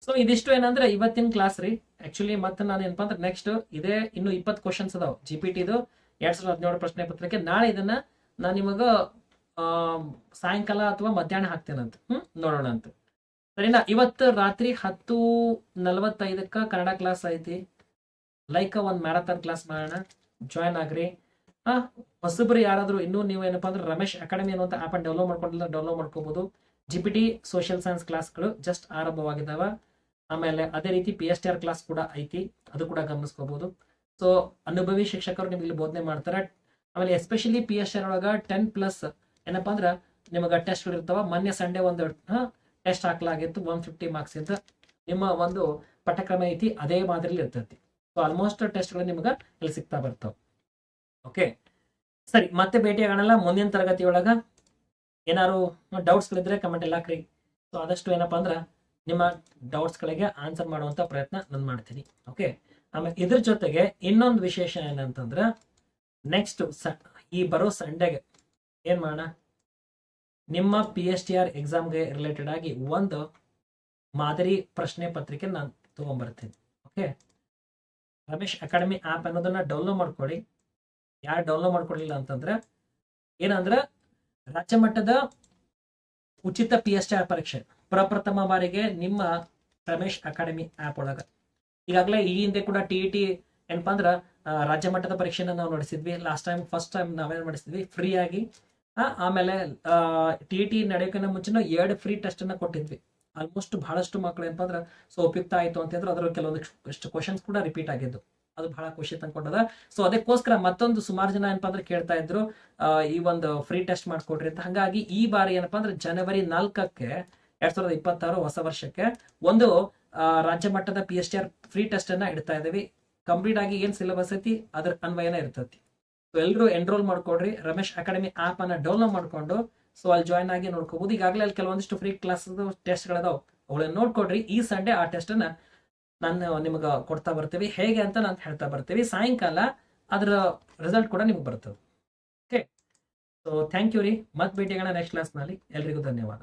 ಸೊ ಇದಿಷ್ಟು ಏನಂದ್ರೆ ಇವತ್ತಿನ ಕ್ಲಾಸ್ ರೀ. ಆಕ್ಚುಲಿ ಮತ್ತೆ ನಾನು ಏನಪ್ಪಾ ಅಂದ್ರೆ ನೆಕ್ಸ್ಟ್ ಇದೇ ಇನ್ನು ಇಪ್ಪತ್ತು ಕ್ವಶನ್ಸ್ ಅದಾವ. ಜಿ ಪಿ ಟಿದು ಎರಡ್ ಸಾವಿರದ ಹದಿನೇಳು ಪ್ರಶ್ನೆ ಪತ್ರಿಕೆ. ನಾಳೆ ಇದನ್ನ ನಾನು ನಿಮಗ ಸಾಯಂಕಾಲ ಅಥವಾ ಮಧ್ಯಾಹ್ನ ಹಾಕ್ತೇನಂತ. ಹ್ಮ್, ನೋಡೋಣ ಅಂತ. ಸರಿನಾ? ಇವತ್ತು ರಾತ್ರಿ ಹತ್ತು ನಲವತ್ತೈದಕ್ಕ ಕನ್ನಡ ಕ್ಲಾಸ್ ಐತಿ. ಲೈಕ್ ಒಂದ್ ಮ್ಯಾರಥಾನ್ ಕ್ಲಾಸ್ ಮಾಡೋಣ. ಜಾಯ್ನ್ ಆಗ್ರಿ. ಆ, ಹೊಸಬ್ರು ಯಾರಾದ್ರೂ ಇನ್ನೂ ನೀವು ಏನಪ್ಪಾ ಅಂದ್ರೆ ರಮೇಶ್ ಅಕಾಡೆಮಿ ಅನ್ನುವಂತ ಆಪ್ ಅನ್ನು ಡೌನ್ಲೋಡ್ ಮಾಡ್ಕೊಂಡಿಲ್ಲ ಡೌನ್ಲೋಡ್ ಮಾಡ್ಕೋಬಹುದು G P T social science ಕ್ಲಾಸ್ಗಳು ಜಸ್ಟ್ ಆರಂಭವಾಗಿದ್ದಾವೆ ಆಮೇಲೆ ಅದೇ ರೀತಿ P S T R class ಕೂಡ ಐತಿ, ಅದು ಕೂಡ ಗಮನಿಸ್ಕೋಬಹುದು ಸೊ ಅನುಭವಿ ಶಿಕ್ಷಕರು ನಿಮ್ಗೆ ಬೋಧನೆ ಮಾಡ್ತಾರೆ. ಆಮೇಲೆ especially P S T R ಒಳಗ ಟೆನ್ ಪ್ಲಸ್ ಏನಪ್ಪಾ ಅಂದ್ರೆ ನಿಮಗೆ ಟೆಸ್ಟ್ಗಳು ಇರ್ತಾವ. ಮೊನ್ನೆ ಸಂಡೇ ಒಂದು ಟೆಸ್ಟ್ ಹಾಕಲಾಗಿತ್ತು ಒನ್ ಫಿಫ್ಟಿ ಮಾರ್ಕ್ಸ್ ಇಂದ ನಿಮ್ಮ ಒಂದು ಪಠ್ಯಕ್ರಮ ಐತಿ, ಅದೇ ಮಾದರಿಲಿ ಇರ್ತೈತಿ. ಸೊ ಆಲ್ಮೋಸ್ಟ್ ಟೆಸ್ಟ್ಗಳು ನಿಮ್ಗೆ ಇಲ್ಲಿ ಸಿಗ್ತಾ ಬರ್ತಾವ. ಓಕೆ ಸರಿ, ಮತ್ತೆ ಭೇಟಿ ಆಗೋಣಲ್ಲ, ಮುಂದಿನ ತರಗತಿ ಒಳಗ. ಏನಾರು ಡೌಟ್ಸ್ಗಳಿದ್ರೆ ಕಮೆಂಟ್ ಎಲ್ಲ ಹಾಕ್ರಿ. ಸೊ ಆದಷ್ಟು ಏನಪ್ಪಾ ಅಂದ್ರೆ ನಿಮ್ಮ ಡೌಟ್ಸ್ಗಳಿಗೆ ಆನ್ಸರ್ ಮಾಡುವಂತ ಪ್ರಯತ್ನ ನಾನು ಮಾಡ್ತೀನಿ. ಓಕೆ ಆಮೇಲೆ ಇದ್ರ ಜೊತೆಗೆ ಇನ್ನೊಂದು ವಿಶೇಷ ಏನಂತಂದ್ರೆ ನೆಕ್ಸ್ಟ್ ಈ ಬರೋ ಸಂಡೆಗೆ ಏನ್ ಮಾಡೋಣ? ನಿಮ್ಮ ಪಿ ಎಚ್ ಟಿ ಆರ್ ಎಕ್ಸಾಮ್ಗೆ ರಿಲೇಟೆಡ್ ಆಗಿ ಒಂದು ಮಾದರಿ ಪ್ರಶ್ನೆ ಪತ್ರಿಕೆ ನಾನು ತಗೊಂಡ್ಬರ್ತೀನಿ ಓಕೆ ರಮೇಶ್ ಅಕಾಡೆಮಿ ಆ್ಯಪ್ ಅನ್ನೋದನ್ನ ಡೌನ್ಲೋಡ್ ಮಾಡ್ಕೊಳ್ಳಿ ಯಾರು ಡೌನ್ಲೋಡ್ ಮಾಡ್ಕೊಡ್ಲಿಲ್ಲ ಅಂತಂದ್ರೆ ಏನಂದ್ರೆ ರಾಜ್ಯ ಮಟ್ಟದ ಉಚಿತ ಪಿ ಎಸ್ ಆರ್ ಪರೀಕ್ಷೆ. ಪ್ರಪ್ರಥಮ ಬಾರಿಗೆ ನಿಮ್ಮ ರಮೇಶ್ ಅಕಾಡೆಮಿ ಆ್ಯಪ್ ಒಳಗ. ಈಗಾಗಲೇ ಈ ಹಿಂದೆ ಕೂಡ ಟಿ ಇ ಟಿ ಏನಪ್ಪಾ ಅಂದ್ರೆ ರಾಜ್ಯ ಮಟ್ಟದ ಪರೀಕ್ಷೆನ ನಾವು ನಡೆಸಿದ್ವಿ. ಲಾಸ್ಟ್ ಟೈಮ್ ಫಸ್ಟ್ ಟೈಮ್ ನಾವೇನು ಮಾಡಿಸಿದ್ವಿ ಫ್ರೀ ಆಗಿ ಆ, ಆಮೇಲೆ ಟಿ ಟಿ ನಡೆಯೋಕ್ಕಿಂತ ಮುಂಚೆನೂ ಎರಡು ಫ್ರೀ ಟೆಸ್ಟ್ ಅನ್ನ ಕೊಟ್ಟಿದ್ವಿ. ಆಲ್ಮೋಸ್ಟ್ ಬಹಳಷ್ಟು ಮಕ್ಕಳು ಏನಪ್ಪ ಅಂದ್ರೆ ಸೊ ಉಪಯುಕ್ತ ಆಯ್ತು ಅಂತಂದ್ರೆ ಅದರ ಕೆಲವೊಂದು ಕ್ವಶನ್ಸ್ ಕೂಡ ರಿಪೀಟ್ ಆಗಿದ್ದು. ಅದು ಬಹಳ ಖುಷಿ ತಂದ್ಕೊಂಡದ. ಸೊ ಅದಕ್ಕೋಸ್ಕರ ಮತ್ತೊಂದು ಸುಮಾರು ಜನ ಏನಪ್ಪಾ ಅಂದ್ರೆ ಕೇಳ್ತಾ ಇದ್ರು ಈ ಒಂದು ಫ್ರೀ ಟೆಸ್ಟ್ ಮಾಡಿಸ್ಕೊಡ್ರಿ ಅಂತ. ಹಂಗಾಗಿ ಈ ಬಾರಿ ಏನಪ್ಪಾ ಅಂದ್ರೆ ಜನವರಿ ನಾಲ್ಕಕ್ಕೆ ಎರಡ್ ಸಾವಿರದ ಇಪ್ಪತ್ತಾರು ಹೊಸ ವರ್ಷಕ್ಕೆ ಒಂದು ರಾಜ್ಯ ಮಟ್ಟದ P S T R free test ಅನ್ನ ಇಡ್ತಾ ಇದ್ದೀವಿ. ಕಂಪ್ಲೀಟ್ ಆಗಿ ಏನ್ ಸಿಲೆಬಸ್ ಐತಿ? ಅದ್ರ ಅನ್ವಯನ ಇರ್ತೈತಿ. ಸೊ ಎಲ್ಲರೂ ಎನ್ರೋಲ್ ಮಾಡ್ಕೊಡ್ರಿ. ರಮೇಶ್ ಅಕಾಡೆಮಿ ಆಪ್ ಅನ್ನ ಡೌನ್ಲೋಡ್ ಮಾಡ್ಕೊಂಡು ಸೊ ಅಲ್ಲಿ ಜಾಯ್ನ್ ಆಗಿ ನೋಡ್ಕೋಬಹುದು ಈಗಾಗಲೇ ಅಲ್ಲಿ ಕೆಲವೊಂದಿಷ್ಟು ಫ್ರೀ ಕ್ಲಾಸ್ ಟೆಸ್ಟ್ಗಳದಾವ್ ಅವಳನ್ನ ನೋಡ್ಕೊಡ್ರಿ. ಈ ಸಂಡೇ ಆ ಟೆಸ್ಟ್ ಅನ್ನ ನಾನು ನಿಮಗೆ ಕೊಡ್ತಾ ಬರ್ತೀವಿ. ಹೇಗೆ ಅಂತ ನಾನು ಹೇಳ್ತಾ ಬರ್ತೀವಿ. ಸಾಯಂಕಾಲ ಅದರ ರಿಸಲ್ಟ್ ಕೂಡ ನಿಮ್ಗೆ ಬರ್ತದೆ. ಓಕೆ ಸೊ ಥ್ಯಾಂಕ್ ಯು ರೀ. ಮತ್ತೆ ಭೇಟಿಯಾಗೋಣ ನೆಕ್ಸ್ಟ್ ಕ್ಲಾಸ್ನಲ್ಲಿ ಎಲ್ರಿಗೂ ಧನ್ಯವಾದ.